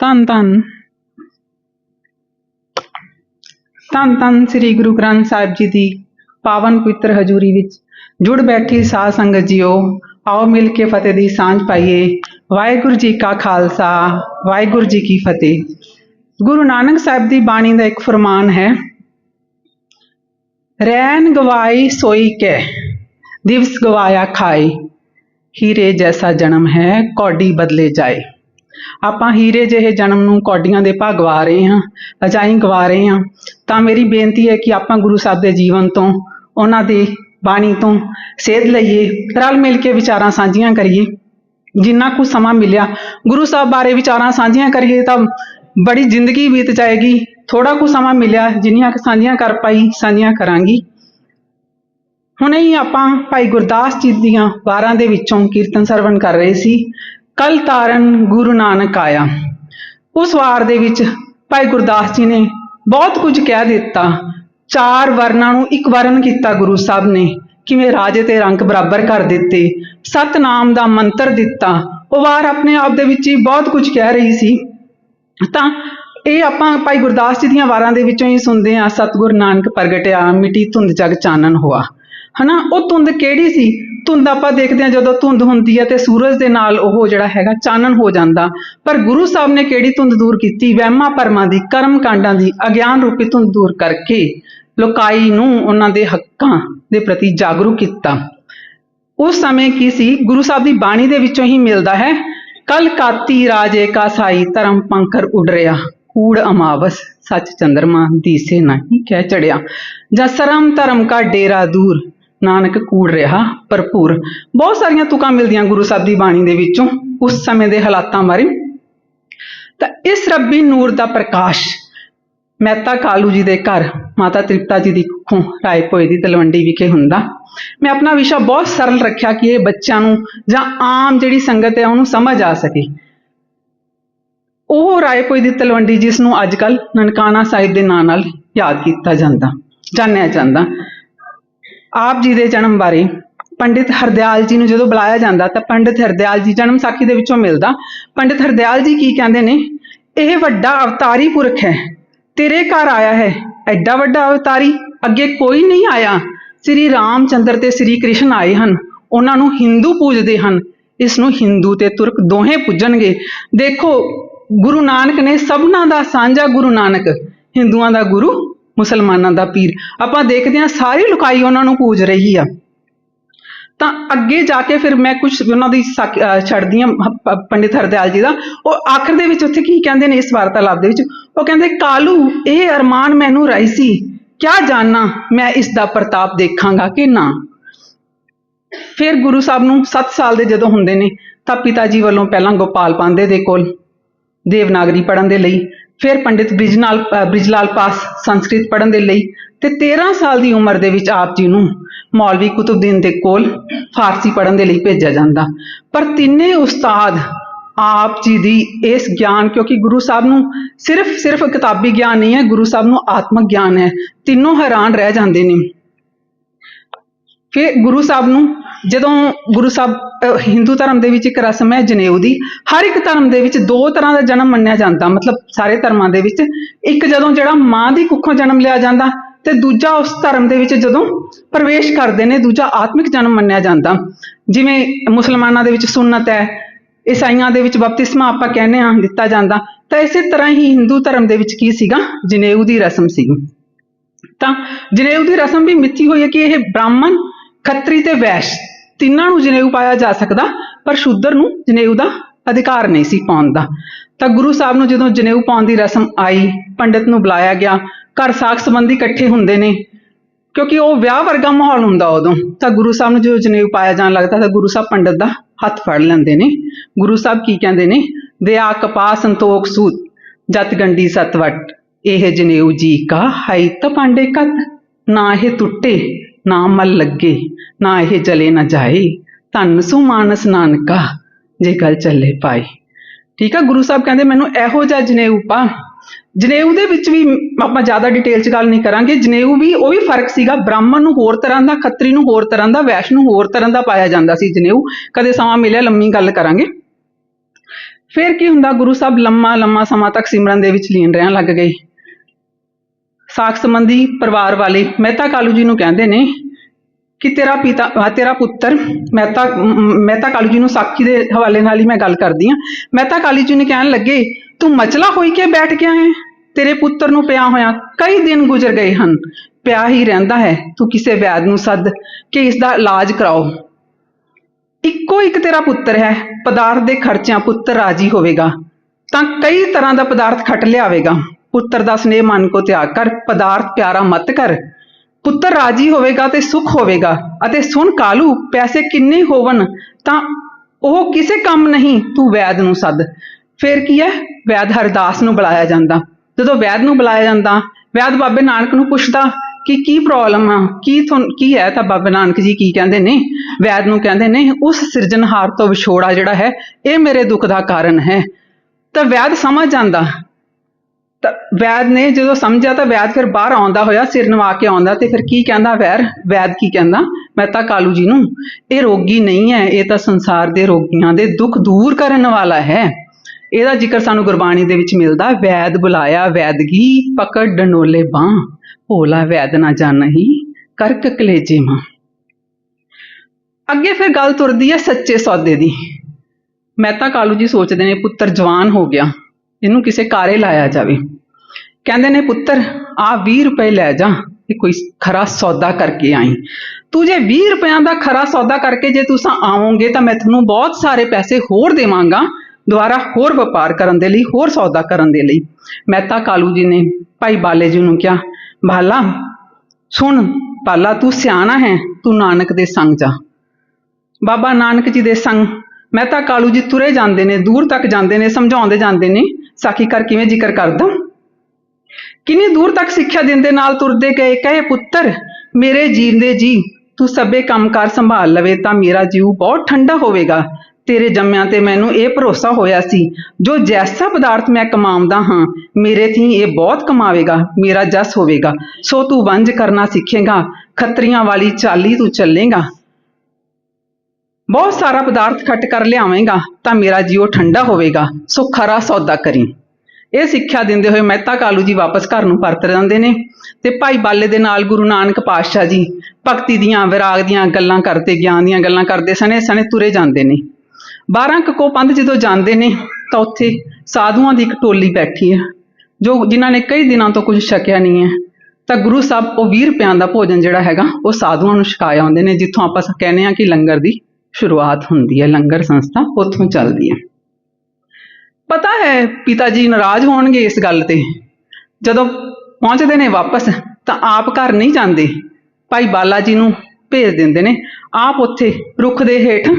ਧੰਨ ਧੰਨ ਧੰਨ ਧੰਨ ਸ੍ਰੀ ਗੁਰੂ ਗ੍ਰੰਥ ਸਾਹਿਬ ਜੀ ਦੀ ਪਾਵਨ ਪਵਿੱਤਰ ਹਜ਼ੂਰੀ ਵਿੱਚ ਜੁੜ ਬੈਠੀ ਸਾਧ ਸੰਗਤ ਜੀਓ, ਆਓ ਮਿਲ ਕੇ ਫਤਿਹ ਦੀ ਸਾਂਝ ਪਾਈਏ। ਵਾਹਿਗੁਰੂ ਜੀ ਕਾ ਖਾਲਸਾ, ਵਾਹਿਗੁਰੂ ਜੀ ਕੀ ਫਤਿਹ। ਗੁਰੂ ਨਾਨਕ ਸਾਹਿਬ ਦੀ ਬਾਣੀ ਦਾ ਇੱਕ ਫਰਮਾਨ ਹੈ ਰੈਨ ਗਵਾਈ ਸੋਈ ਕੈ, ਦਿਵਸ ਗਵਾਇਆ ਖਾਏ ਹੀਰੇ ਜੈਸਾ ਜਨਮ ਹੈ, ਕੌਡੀ ਬਦਲੇ ਜਾਏ। ਆਪਾਂ ਹੀਰੇ ਜਿਹੇ ਜਨਮ ਨੂੰ ਕੌਡੀਆਂ ਦੇ ਭਾਅ ਰਹੇ ਹਾਂ, ਅਜਾਈ ਗਵਾ ਰਹੇ ਹਾਂ, ਤਾਂ ਮੇਰੀ ਬੇਨਤੀ ਹੈ ਕਿ ਆਪਾਂ ਗੁਰੂ ਸਾਹਿਬ ਦੇ ਜੀਵਨ ਤੋਂ, ਉਹਨਾਂ ਦੀ ਬਾਣੀ ਤੋਂ ਸੇਧ ਲਈਏ, ਰਲ ਮਿਲ ਕੇ ਵਿਚਾਰਾਂ ਸਾਂਝੀਆਂ ਕਰੀਏ। ਜਿੰਨਾ ਕੁ ਸਮਾਂ ਮਿਲਿਆ, ਗੁਰੂ ਸਾਹਿਬ ਬਾਰੇ ਵਿਚਾਰਾਂ ਸਾਂਝੀਆਂ ਕਰੀਏ ਤਾਂ ਬੜੀ ਜ਼ਿੰਦਗੀ ਬੀਤ ਜਾਏਗੀ। ਥੋੜਾ ਕੁ ਸਮਾਂ ਮਿਲਿਆ, ਜਿੰਨੀਆਂ ਕੁ ਸਾਂਝੀਆਂ ਕਰ ਪਾਈ, ਸਾਂਝੀਆਂ ਕਰਾਂਗੀ। ਹੁਣੇ ਹੀ ਆਪਾਂ ਭਾਈ ਗੁਰਦਾਸ ਜੀ ਦੀਆਂ ਵਾਰਾਂ ਦੇ ਵਿੱਚੋਂ ਕੀਰਤਨ ਸਰਵਣ ਕਰ ਰਹੇ ਸੀ। ਕਲ ਤਾਰਨ ਗੁਰੂ ਨਾਨਕ ਆਇਆ। ਉਸ ਵਾਰ ਦੇ ਵਿੱਚ ਭਾਈ ਗੁਰਦਾਸ ਜੀ ਨੇ ਬਹੁਤ ਕੁਝ ਕਹਿ ਦਿੱਤਾ। ਚਾਰ ਵਰਨਾਂ ਨੂੰ ਇੱਕ ਵਰਨ ਕੀਤਾ ਗੁਰੂ ਸਾਹਿਬ ਨੇ, ਕਿਵੇਂ ਰਾਜੇ ਤੇ ਰੰਗ ਬਰਾਬਰ ਕਰ ਦਿੱਤੇ, ਸਤਨਾਮ ਦਾ ਮੰਤਰ ਦਿੱਤਾ। ਉਹ ਵਾਰ ਆਪਣੇ ਆਪ ਦੇ ਵਿੱਚ ਹੀ ਬਹੁਤ ਕੁਝ ਕਹਿ ਰਹੀ ਸੀ। ਤਾਂ ਇਹ ਆਪਾਂ ਭਾਈ ਗੁਰਦਾਸ ਜੀ ਦੀਆਂ ਵਾਰਾਂ ਦੇ ਵਿੱਚੋਂ ਹੀ ਸੁਣਦੇ ਆ ਸਤਿਗੁਰ ਨਾਨਕ ਪ੍ਰਗਟਿਆ, ਮਿੱਟੀ ਧੁੰਦ ਜਗ ਚਾਨਣ ਹੋਆ। ਹਨਾ? ਉਹ ਧੁੰਦ ਕਿਹੜੀ ਸੀ? ਧੁੰਦ ਆਪਾਂ ਦੇਖਦੇ ਆ ਜਦੋਂ ਧੁੰਦ ਹੁੰਦੀ ਹੈ ਤੇ ਸੂਰਜ ਦੇ ਨਾਲ ਉਹ ਜਿਹੜਾ ਹੈਗਾ ਚਾਨਣ ਹੋ ਜਾਂਦਾ। ਪਰ ਗੁਰੂ ਸਾਹਿਬ ਨੇ ਕਿਹੜੀ ਧੁੰਦ ਦੂਰ ਕੀਤੀ? ਵਹਿਮਾਂ ਭਰਮਾਂ ਦੀ, ਕਰਮ ਕਾਂਡਾਂ ਦੀ, ਅਗਿਆਨ ਰੂਪੀ ਧੁੰਦ ਦੂਰ ਕਰਕੇ ਲੋਕਾਈ ਨੂੰ ਉਹਨਾਂ ਦੇ ਹੱਕਾਂ ਦੇ ਪ੍ਰਤੀ ਜਾਗਰੂਕ ਕੀਤਾ। ਉਸ ਸਮੇਂ ਕੀ ਸੀ? ਗੁਰੂ ਸਾਹਿਬ ਦੀ ਬਾਣੀ ਦੇ ਵਿੱਚੋਂ ਹੀ ਮਿਲਦਾ ਹੈ ਕਲ ਕਾਤੀ ਰਾਜੇ ਕਾ ਸਾਈ ਧਰਮ ਪੰਖਰ ਉਡ ਕੂੜ ਅਮਾਵਸ, ਸੱਚ ਚੰਦਰਮਾ ਦੀਸੇ ਨਹੀਂ ਕਹਿ ਚੜਿਆ। ਜਾਂ ਸਰਮ ਧਰਮ ਕਾ ਡੇਰਾ ਦੂਰ, ਨਾਨਕ ਕੂੜ ਰਿਹਾ ਭਰਪੂਰ। ਬਹੁਤ ਸਾਰੀਆਂ ਤੁਕਾਂ ਮਿਲਦੀਆਂ ਗੁਰੂ ਸਾਹਿਬ ਦੀ ਬਾਣੀ ਦੇ ਵਿੱਚੋਂ, ਉਸ ਸਮੇਂ ਦੇ ਹਾਲਾਤਾਂ ਬਾਰੇ। ਤਾਂ ਇਸ ਰੱਬੀ ਨੂਰ ਦਾ ਪ੍ਰਕਾਸ਼ ਮਹਿਤਾ ਕਾਲੂ ਜੀ ਦੇ ਘਰ, ਮਾਤਾ ਤ੍ਰਿਪਤਾ ਜੀ ਦੀ ਕੁੱਖੋਂ ਰਾਏਪੋਏ ਦੀ ਤਲਵੰਡੀ ਵਿਖੇ ਹੁੰਦਾ। ਮੈਂ ਆਪਣਾ ਵਿਸ਼ਾ ਬਹੁਤ ਸਰਲ ਰੱਖਿਆ ਕਿ ਇਹ ਬੱਚਿਆਂ ਨੂੰ ਜਾਂ ਆਮ ਜਿਹੜੀ ਸੰਗਤ ਹੈ ਉਹਨੂੰ ਸਮਝ ਆ ਸਕੇ। ਉਹ ਰਾਏਪੋਏ ਦੀ ਤਲਵੰਡੀ ਜਿਸ ਨੂੰ ਅੱਜ ਕੱਲ ਨਨਕਾਣਾ ਸਾਹਿਬ ਦੇ ਨਾਂ ਨਾਲ ਯਾਦ ਕੀਤਾ ਜਾਂਦਾ, ਜਾਣਿਆ ਜਾਂਦਾ। ਆਪ ਜੀ ਦੇ ਜਨਮ ਬਾਰੇ ਪੰਡਿਤ ਹਰਦਿਆਲ ਜੀ ਨੂੰ ਜਦੋਂ ਬੁਲਾਇਆ ਜਾਂਦਾ ਤਾਂ ਪੰਡਿਤ ਹਰਦਿਆਲ ਜੀ ਜਨਮ ਸਾਖੀ ਦੇ ਵਿੱਚੋਂ ਮਿਲਦਾ। ਪੰਡਿਤ ਹਰਦਿਆਲ ਜੀ ਕੀ ਕਹਿੰਦੇ ਨੇ? ਇਹ ਵੱਡਾ ਅਵਤਾਰੀ ਪੁਰਖ ਹੈ। ਤੇਰੇ ਘਰ ਆਇਆ ਹੈ। ਐਡਾ ਵੱਡਾ ਅਵਤਾਰੀ, ਅੱਗੇ ਕੋਈ ਨਹੀਂ ਆਇਆ। ਸ੍ਰੀ ਰਾਮਚੰਦਰ ਤੇ ਸ੍ਰੀ ਕ੍ਰਿਸ਼ਨ ਆਏ ਹਨ। ਉਹਨਾਂ ਨੂੰ ਹਿੰਦੂ ਪੂਜਦੇ ਹਨ। ਇਸ ਨੂੰ ਹਿੰਦੂ ਤੇ ਤੁਰਕ ਦੋਹੇ ਪੂਜਣਗੇ। ਦੇਖੋ, ਗੁਰੂ ਨਾਨਕ ਨੇ ਸਭਨਾਂ ਦਾ ਸਾਂਝਾ ਗੁਰੂ ਨਾਨਕ। ਹਿੰਦੂਆਂ ਦਾ ਗੁਰੂ, ਮੁਸਲਮਾਨਾਂ ਦਾ ਪੀਰ। ਆਪਾਂ ਦੇਖਦੇ ਹਾਂ, ਸਾਰੀ ਲੁਕਾਈ ਉਹਨਾਂ ਨੂੰ ਪੂਜ ਰਹੀ ਆ। ਤਾਂ ਅੱਗੇ ਜਾ ਕੇ ਫਿਰ ਮੈਂ ਕੁਝ ਉਹਨਾਂ ਦੀ ਛੱਡਦੀ ਹਾਂ ਪੰਡਿਤ ਹਰਦਿਆਲ ਜੀ ਦਾ। ਉਹ ਆਖਰ ਦੇ ਵਿੱਚ ਉੱਥੇ ਕੀ ਕਹਿੰਦੇ ਨੇ ਇਸ ਵਾਰਤਾਲਾਪ ਦੇ ਵਿੱਚ? ਉਹ ਕਹਿੰਦੇ, ਕਾਲੂ, ਇਹ ਅਰਮਾਨ ਮੈਨੂੰ ਰਾਈ ਸੀ। ਕਿਆ ਜਾਣਨਾ ਮੈਂ ਇਸ ਦਾ ਪ੍ਰਤਾਪ ਦੇਖਾਂਗਾ ਕਿ ਨਾ? ਫਿਰ ਗੁਰੂ ਸਾਹਿਬ ਨੂੰ 7 ਸਾਲ ਦੇ ਜਦੋਂ ਹੁੰਦੇ ਨੇ, ਤਾਂ ਪਿਤਾ ਜੀ ਵੱਲੋਂ ਪਹਿਲਾਂ ਗੋਪਾਲ ਪਾਂਡੇ ਦੇ ਕੋਲ, ਦੇਵਨਾਗਰੀ ਪੜ੍ਹਨ ਦੇ ਲਈ ਫਿਰ ਪੰਡਿਤ ਬ੍ਰਿਜਨਾਲ ਅ, ਬ੍ਰਿਜਲਾਲ ਪਾਸ ਸੰਸਕ੍ਰਿਤ ਪੜ੍ਹਨ ਦੇ ਲਈ ਤੇ 13 ਸਾਲ ਦੀ ਉਮਰ ਦੇ ਵਿੱਚ ਆਪ ਜੀ ਨੂੰ ਮੌਲਵੀ ਕੁਤੁਬਦੀਨ ਦੇ ਕੋਲ ਫਾਰਸੀ ਪੜ੍ਹਨ ਦੇ ਲਈ ਭੇਜਿਆ ਜਾਂਦਾ। ਪਰ ਤਿੰਨੇ ਉਸਤਾਦ ਆਪ ਜੀ ਦੀ ਇਸ ਗਿਆਨ ਕਿਉਂਕਿ ਗੁਰੂ ਸਾਹਿਬ ਨੂੰ ਸਿਰਫ ਸਿਰਫ ਕਿਤਾਬੀ ਗਿਆਨ ਨਹੀਂ ਹੈ ਗੁਰੂ ਸਾਹਿਬ ਨੂੰ ਆਤਮਿਕ ਗਿਆਨ ਹੈ ਤਿੰਨੋਂ ਹੈਰਾਨ ਰਹਿ ਜਾਂਦੇ ਨੇ। ਫਿਰ ਗੁਰੂ ਸਾਹਿਬ ਨੂੰ ਜਦੋਂ ਗੁਰੂ ਸਾਹਿਬ ਹਿੰਦੂ ਧਰਮ ਦੇ ਵਿੱਚ ਇੱਕ ਰਸਮ ਹੈ ਜਨੇਊ ਦੀ, ਹਰ ਇੱਕ ਧਰਮ ਦੇ ਵਿੱਚ ਦੋ ਤਰ੍ਹਾਂ ਦਾ ਜਨਮ ਮੰਨਿਆ ਜਾਂਦਾ, ਮਤਲਬ ਸਾਰੇ ਧਰਮਾਂ ਦੇ ਵਿੱਚ। ਇੱਕ ਜਦੋਂ ਜਿਹੜਾ ਮਾਂ ਦੀ ਕੁੱਖੋਂ ਜਨਮ ਲਿਆ ਜਾਂਦਾ ਤੇ ਦੂਜਾ ਉਸ ਧਰਮ ਦੇ ਵਿੱਚ ਜਦੋਂ ਪ੍ਰਵੇਸ਼ ਕਰਦੇ ਨੇ, ਦੂਜਾ ਆਤਮਿਕ ਜਨਮ ਮੰਨਿਆ ਜਾਂਦਾ। ਜਿਵੇਂ ਮੁਸਲਮਾਨਾਂ ਦੇ ਵਿੱਚ ਸੁੰਨਤ ਹੈ, ਈਸਾਈਆਂ ਦੇ ਵਿੱਚ ਬਪਤਿਸਮਾ ਆਪਾਂ ਕਹਿੰਦੇ ਹਾਂ, ਦਿੱਤਾ ਜਾਂਦਾ। ਤਾਂ ਇਸੇ ਤਰ੍ਹਾਂ ਹੀ ਹਿੰਦੂ ਧਰਮ ਦੇ ਵਿੱਚ ਕੀ ਸੀਗਾ? ਜਨੇਊ ਦੀ ਰਸਮ ਸੀ ਤਾਂ ਜਨੇਊ ਦੀ ਰਸਮ ਵੀ ਮਿੱਥੀ ਹੋਈ ਹੈ ਕਿ ਇਹ ਬ੍ਰਾਹਮਣ ਖੱਤਰੀ ਤੇ ਵੈਸ਼ ਤਿੰਨਾਂ ਨੂੰ ਜਨੇਊ ਪਾਇਆ ਜਾ ਸਕਦਾ, ਪਰ ਸ਼ੂਦਰ ਨੂੰ ਜਨੇਊ ਦਾ ਅਧਿਕਾਰ ਨਹੀਂ ਸੀ ਪਾਉਣ ਦਾ। ਤਾਂ ਗੁਰੂ ਸਾਹਿਬ ਨੂੰ ਜਦੋਂ ਜਨੇਊ ਪਾਉਣ ਦੀ ਰਸਮ ਆਈ, ਪੰਡਿਤ ਨੂੰ ਬੁਲਾਇਆ ਗਿਆ, ਘਰ ਸਾਖ ਸੰਬੰਧੀ ਇਕੱਠੇ ਹੁੰਦੇ ਨੇ, ਕਿਉਂਕਿ ਉਹ ਵਿਆਹ ਵਰਗਾ ਮਾਹੌਲ ਹੁੰਦਾ ਉਦੋਂ, ਤਾਂ ਗੁਰੂ ਸਾਹਿਬ ਨੂੰ ਜਦੋਂ ਜਨੇਊ ਪਾਇਆ ਜਾਣ ਲੱਗਦਾ, ਤਾਂ ਗੁਰੂ ਸਾਹਿਬ ਪੰਡਿਤ ਦਾ ਹੱਥ ਫੜ ਲੈਂਦੇ ਨੇ। ਗੁਰੂ ਸਾਹਿਬ ਕੀ ਕਹਿੰਦੇ ਨੇ? ਦਿਆ ਕਪਾ ਸੰਤੋਖ, ਸੂਤ, ਜਤ ਗੰਡੀ ਸਤਵਟ ਇਹ ਜਨੇਊ ਜੀ ਕਾ ਹਾਈ ਤਾਂ ਪਾਂਡੇ ਕਤ, ਨਾ ਇਹ ਟੁੱਟੇ ਨਾ ਮਲ ਲੱਗੇ, ਨਾ ਇਹ ਚਲੇ ਨਾ ਜਾਏ। ਧੰਨ ਸੁ ਮਾਨਸ ਨਾਨਕਾ, ਜੇ ਗੱਲ ਚੱਲੇ ਪਾਏ। ਠੀਕ ਆ, ਗੁਰੂ ਸਾਹਿਬ ਕਹਿੰਦੇ ਮੈਨੂੰ ਇਹੋ ਜਿਹਾ ਜਨੇਊ ਪਾ। ਜਨੇਊ ਦੇ ਵਿੱਚ ਵੀ ਆਪਾਂ ਜ਼ਿਆਦਾ ਡਿਟੇਲ 'ਚ ਗੱਲ ਨਹੀਂ ਕਰਾਂਗੇ। ਜਨੇਊ ਵੀ, ਉਹ ਵੀ ਫ਼ਰਕ ਸੀਗਾ। ਬ੍ਰਾਹਮਣ ਨੂੰ ਹੋਰ ਤਰ੍ਹਾਂ ਦਾ, ਖੱਤਰੀ ਨੂੰ ਹੋਰ ਤਰ੍ਹਾਂ ਦਾ ਵੈਸ਼ ਨੂੰ ਹੋਰ ਤਰ੍ਹਾਂ ਦਾ ਪਾਇਆ ਜਾਂਦਾ ਸੀ ਜਨੇਊ। ਕਦੇ ਸਮਾਂ ਮਿਲਿਆ, ਲੰਮੀ ਗੱਲ ਕਰਾਂਗੇ। ਫਿਰ ਕੀ ਹੁੰਦਾ? ਗੁਰੂ ਸਾਹਿਬ ਲੰਮਾ ਲੰਮਾ ਸਮਾਂ ਤੱਕ ਸਿਮਰਨ ਦੇ ਵਿੱਚ ਲੀਨ ਰਹਿਣ ਲੱਗ ਗਏ। ਸਾਖ ਸੰਬੰਧੀ ਪਰਿਵਾਰ ਵਾਲੇ ਮਹਿਤਾ ਕਾਲੂ ਜੀ ਨੂੰ ਕਹਿੰਦੇ ਨੇ ਕਿ ਤੇਰਾ ਪਿਤਾ ਤੇਰਾ ਪੁੱਤਰ ਮਹਿਤਾ ਮਹਿਤਾ ਕਾਲੂ ਜੀ ਨੂੰ ਸਾਖੀ ਦੇ ਹਵਾਲੇ ਨਾਲ ਹੀ ਮੈਂ ਗੱਲ ਕਰਦੀ ਹਾਂ। ਮਹਿਤਾ ਕਾਲੂ ਜੀ ਨੇ ਕਹਿਣ ਲੱਗੇ, ਤੂੰ ਮਚਲਾ ਹੋਈ ਕੇ ਬੈਠ ਗਿਆ ਹੈ? ਤੇਰੇ ਪੁੱਤਰ ਨੂੰ ਪਿਆ ਹੋਇਆ ਕਈ ਦਿਨ ਗੁਜ਼ਰ ਗਏ ਹਨ। ਪਿਆ ਹੀ ਰਹਿੰਦਾ ਹੈ। ਤੂੰ ਕਿਸੇ ਵੈਦ ਨੂੰ ਸੱਦ ਕਿ ਇਸ ਦਾ ਇਲਾਜ ਕਰਾਓ। ਇੱਕੋ ਇੱਕ ਤੇਰਾ ਪੁੱਤਰ ਹੈ। ਪਦਾਰਥ ਦੇ ਖਰਚਿਆਂ ਪੁੱਤਰ ਰਾਜੀ ਹੋਵੇਗਾ। ਤਾਂ ਕਈ ਤਰ੍ਹਾਂ ਦਾ ਪਦਾਰਥ ਖੱਟ ਲਿਆਵੇਗਾ। ਪੁੱਤਰ ਦਾ ਸਨੇਹ ਮਨ ਕੋ ਤਿਆਗ ਕਰ, ਪਦਾਰਥ ਪਿਆਰਾ ਮਤ ਕਰ। ਪੁੱਤਰ ਰਾਜੀ ਹੋਵੇਗਾ ਤੇ ਸੁਖ ਹੋਵੇਗਾ ਅਤੇ ਸੁਣ ਕਾਲੂ, ਪੈਸੇ ਕਿੰਨੇ ਹੋਵਨ, ਤਾਂ ਉਹ ਕਿਸੇ ਕੰਮ ਨਹੀਂ, ਤੂੰ ਵੈਦ ਨੂੰ ਸੱਦ। ਫਿਰ ਕੀ ਹੈ ਵੈਦ ਹਰਦਾਸ ਨੂੰ ਬੁਲਾਇਆ ਜਾਂਦਾ। ਜਦੋਂ ਵੈਦ ਨੂੰ ਬੁਲਾਇਆ ਜਾਂਦਾ, ਵੈਦ ਬਾਬੇ ਨਾਨਕ ਨੂੰ ਪੁੱਛਦਾ ਕਿ ਕੀ ਪ੍ਰੋਬਲਮ ਆ? ਕੀ ਤੁਹਾਨੂੰ ਕੀ ਹੈ ਤਾਂ ਬਾਬਾ ਨਾਨਕ ਜੀ ਕੀ ਕਹਿੰਦੇ ਨੇ? ਵੈਦ ਨੂੰ ਕਹਿੰਦੇ ਨੇ, ਉਸ ਸਿਰਜਣਹਾਰ ਤੋਂ ਵਿਛੋੜਾ ਜਿਹੜਾ ਹੈ, ਇਹ ਮੇਰੇ ਦੁੱਖ ਦਾ ਕਾਰਨ ਹੈ। ਤਾਂ ਵੈਦ ਸਮਝ ਜਾਂਦਾ ਤਾਂ ਵੈਦ ਨੇ ਜਦੋਂ ਸਮਝਿਆ ਤਾਂ ਵੈਦ ਫਿਰ ਬਾਹਰ ਆਉਂਦਾ ਹੋਇਆ, ਸਿਰ ਨਵਾ ਕੇ ਆਉਂਦਾ ਤੇ ਫਿਰ ਕੀ ਕਹਿੰਦਾ ਵੈਰ? ਵੈਦ ਕੀ ਕਹਿੰਦਾ? ਮੈਂ ਤਾਂ ਕਾਲੂ ਜੀ ਨੂੰ, ਇਹ ਰੋਗੀ ਨਹੀਂ ਹੈ, ਇਹ ਤਾਂ ਸੰਸਾਰ ਦੇ ਰੋਗੀਆਂ ਦੇ ਦੁੱਖ ਦੂਰ ਕਰਨ ਵਾਲਾ ਹੈ। ਇਹਦਾ ਜ਼ਿਕਰ ਸਾਨੂੰ ਗੁਰਬਾਣੀ ਦੇ ਵਿੱਚ ਮਿਲਦਾ, ਵੈਦ ਬੁਲਾਇਆ, ਵੈਦਗੀ ਪਕੜ ਡਨੋਲੇ ਬਾਹ, ਭੋਲਾ ਵੈਦ ਨਾ ਜਾਣਹੀ ਕਰਕ ਕਲੇਜੇ ਮਾਂ। ਅੱਗੇ ਫਿਰ ਗੱਲ ਤੁਰਦੀ ਹੈ ਸੱਚੇ ਸੌਦੇ ਦੀ। ਮਹਿਤਾ ਕਾਲੂ ਜੀ ਸੋਚਦੇ ਨੇ, ਪੁੱਤਰ ਜਵਾਨ ਹੋ ਗਿਆ। ਇਹਨੂੰ ਕਿਸੇ ਕਾਰੇ ਲਾਇਆ ਜਾਵੇ। ਕਹਿੰਦੇ ਨੇ, ਪੁੱਤਰ ਆ 20 ਰੁਪਏ ਲੈ ਜਾ ਤੇ ਕੋਈ ਖਰਾ ਸੌਦਾ ਕਰਕੇ ਆਈ। ਤੂੰ ਜੇ 20 ਰੁਪਿਆਂ ਦਾ ਖਰਾ ਸੌਦਾ ਕਰਕੇ ਜੇ ਤੁਸੀਂ ਆਵੋਗੇ ਤਾਂ ਮੈਂ ਤੁਹਾਨੂੰ ਬਹੁਤ ਸਾਰੇ ਪੈਸੇ ਹੋਰ ਦੇਵਾਂਗਾ, ਦੁਬਾਰਾ ਹੋਰ ਵਪਾਰ ਕਰਨ ਦੇ ਲਈ, ਹੋਰ ਸੌਦਾ ਕਰਨ ਦੇ ਲਈ। ਮਹਿਤਾ ਕਾਲੂ ਜੀ ਨੇ ਭਾਈ ਬਾਲੇ ਜੀ ਨੂੰ ਕਿਹਾ, ਬਾਲਾ, ਸੁਣ, ਬਾਲਾ, ਤੂੰ ਸਿਆਣਾ ਹੈ, ਤੂੰ ਨਾਨਕ ਦੇ ਸੰਗ ਜਾ। ਬਾਬਾ ਨਾਨਕ ਜੀ ਦੇ ਸੰਗ, ਮਹਿਤਾ ਕਾਲੂ ਜੀ ਤੁਰੇ ਜਾਂਦੇ ਨੇ, ਦੂਰ ਤੱਕ ਜਾਂਦੇ ਨੇ, ਸਮਝਾਉਂਦੇ ਜਾਂਦੇ ਨੇ ਸਾਖੀ ਕਰ ਕਿਵੇਂ ਜ਼ਿਕਰ ਕਰਦਾ? ਕਿੰਨੀ ਦੂਰ ਤੱਕ ਸਿੱਖਿਆ ਦਿੰਦੇ ਨਾਲ ਤੁਰਦੇ ਗਏ? ਕਹੇ, ਪੁੱਤਰ, ਮੇਰੇ ਜੀਵ ਦੇ ਜੀ, ਤੂੰ ਸਭੇ ਕੰਮਕਾਰ ਸੰਭਾਲ ਲਵੇ ਤਾਂ ਮੇਰਾ ਜੀਵ ਬਹੁਤ ਠੰਡਾ ਹੋਵੇਗਾ। ਤੇਰੇ ਜੰਮਿਆਂ ਤੇ ਮੈਨੂੰ ਇਹ ਭਰੋਸਾ ਹੋਇਆ ਸੀ, ਜੋ ਜੈਸਾ ਪਦਾਰਥ ਮੈਂ ਕਮਾਉਂਦਾ ਹਾਂ, ਮੇਰੇ ਥੀ ਇਹ ਬਹੁਤ ਕਮਾਵੇਗਾ, ਮੇਰਾ ਜਸ ਹੋਵੇਗਾ। ਸੋ ਤੂੰ ਵੰਜ ਕਰਨਾ ਸਿੱਖੇਗਾ, ਖੱਤਰੀਆਂ ਵਾਲੀ ਚਾਲੀ ਤੂੰ ਚੱਲੇਗਾ। ਬਹੁਤ ਸਾਰਾ ਪਦਾਰਥ ਖੱਟ ਕਰ ਲਿਆਵੇਂਗਾ, ਤਾਂ ਮੇਰਾ ਜੀਵ ਠੰਡਾ ਹੋਵੇਗਾ, ਸੋ ਖਰਾ ਸੌਦਾ ਕਰੀ। ਇਹ ਸਿੱਖਿਆ ਦਿੰਦੇ ਹੋਏ ਮਹਿਤਾ ਕਾਲੂ ਜੀ ਵਾਪਸ ਘਰ ਨੂੰ ਪਰਤ ਜਾਂਦੇ ਨੇ ਤੇ ਭਾਈ ਬਾਲੇ ਦੇ ਨਾਲ ਗੁਰੂ ਨਾਨਕ ਪਾਤਸ਼ਾਹ ਜੀ ਭਗਤੀ ਦੀਆਂ, ਵਿਰਾਗ ਦੀਆਂ ਗੱਲਾਂ ਕਰਦੇ, ਗਿਆਨ ਦੀਆਂ ਗੱਲਾਂ ਕਰਦੇ ਸਣੇ ਸਣੇ ਤੁਰੇ ਜਾਂਦੇ ਨੇ। 12 ਕੋ ਪੰਧ ਜਦੋਂ ਜਾਂਦੇ ਨੇ, ਤਾਂ ਉੱਥੇ ਸਾਧੂਆਂ ਦੀ ਇੱਕ ਟੋਲੀ ਬੈਠੀ ਹੈ, ਜੋ ਜਿਨ੍ਹਾਂ ਨੇ ਕਈ ਦਿਨਾਂ ਤੋਂ ਕੁਝ ਛਕਿਆ ਨਹੀਂ ਹੈ। ਤਾਂ ਗੁਰੂ ਸਾਹਿਬ ਉਹ 20 ਰੁਪਿਆਂ ਦਾ ਭੋਜਨ ਜਿਹੜਾ ਹੈਗਾ, ਉਹ ਸਾਧੂਆਂ ਨੂੰ ਛਕਾਇਆ ਆਉਂਦੇ ਨੇ, ਜਿੱਥੋਂ ਆਪਾਂ ਕਹਿੰਦੇ ਆ ਕਿ ਲੰਗਰ ਦੀ ਸ਼ੁਰੂਆਤ ਹੁੰਦੀ ਹੈ, ਲੰਗਰ ਸੰਸਥਾ ਉੱਥੋਂ ਚੱਲਦੀ ਹੈ। ਪਤਾ ਹੈ ਪਿਤਾ ਜੀ ਨਾਰਾਜ਼ ਹੋਣਗੇ ਇਸ ਗੱਲ ਤੇ। ਜਦੋਂ ਪਹੁੰਚਦੇ ਨੇ ਵਾਪਸ, ਤਾਂ ਆਪ ਘਰ ਨਹੀਂ ਜਾਂਦੇ। ਭਾਈ ਬਾਲਾ ਜੀ ਨੂੰ ਭੇਜ ਦਿੰਦੇ ਨੇ। ਆਪ ਉੱਥੇ ਰੁੱਖ ਦੇ ਹੇਠ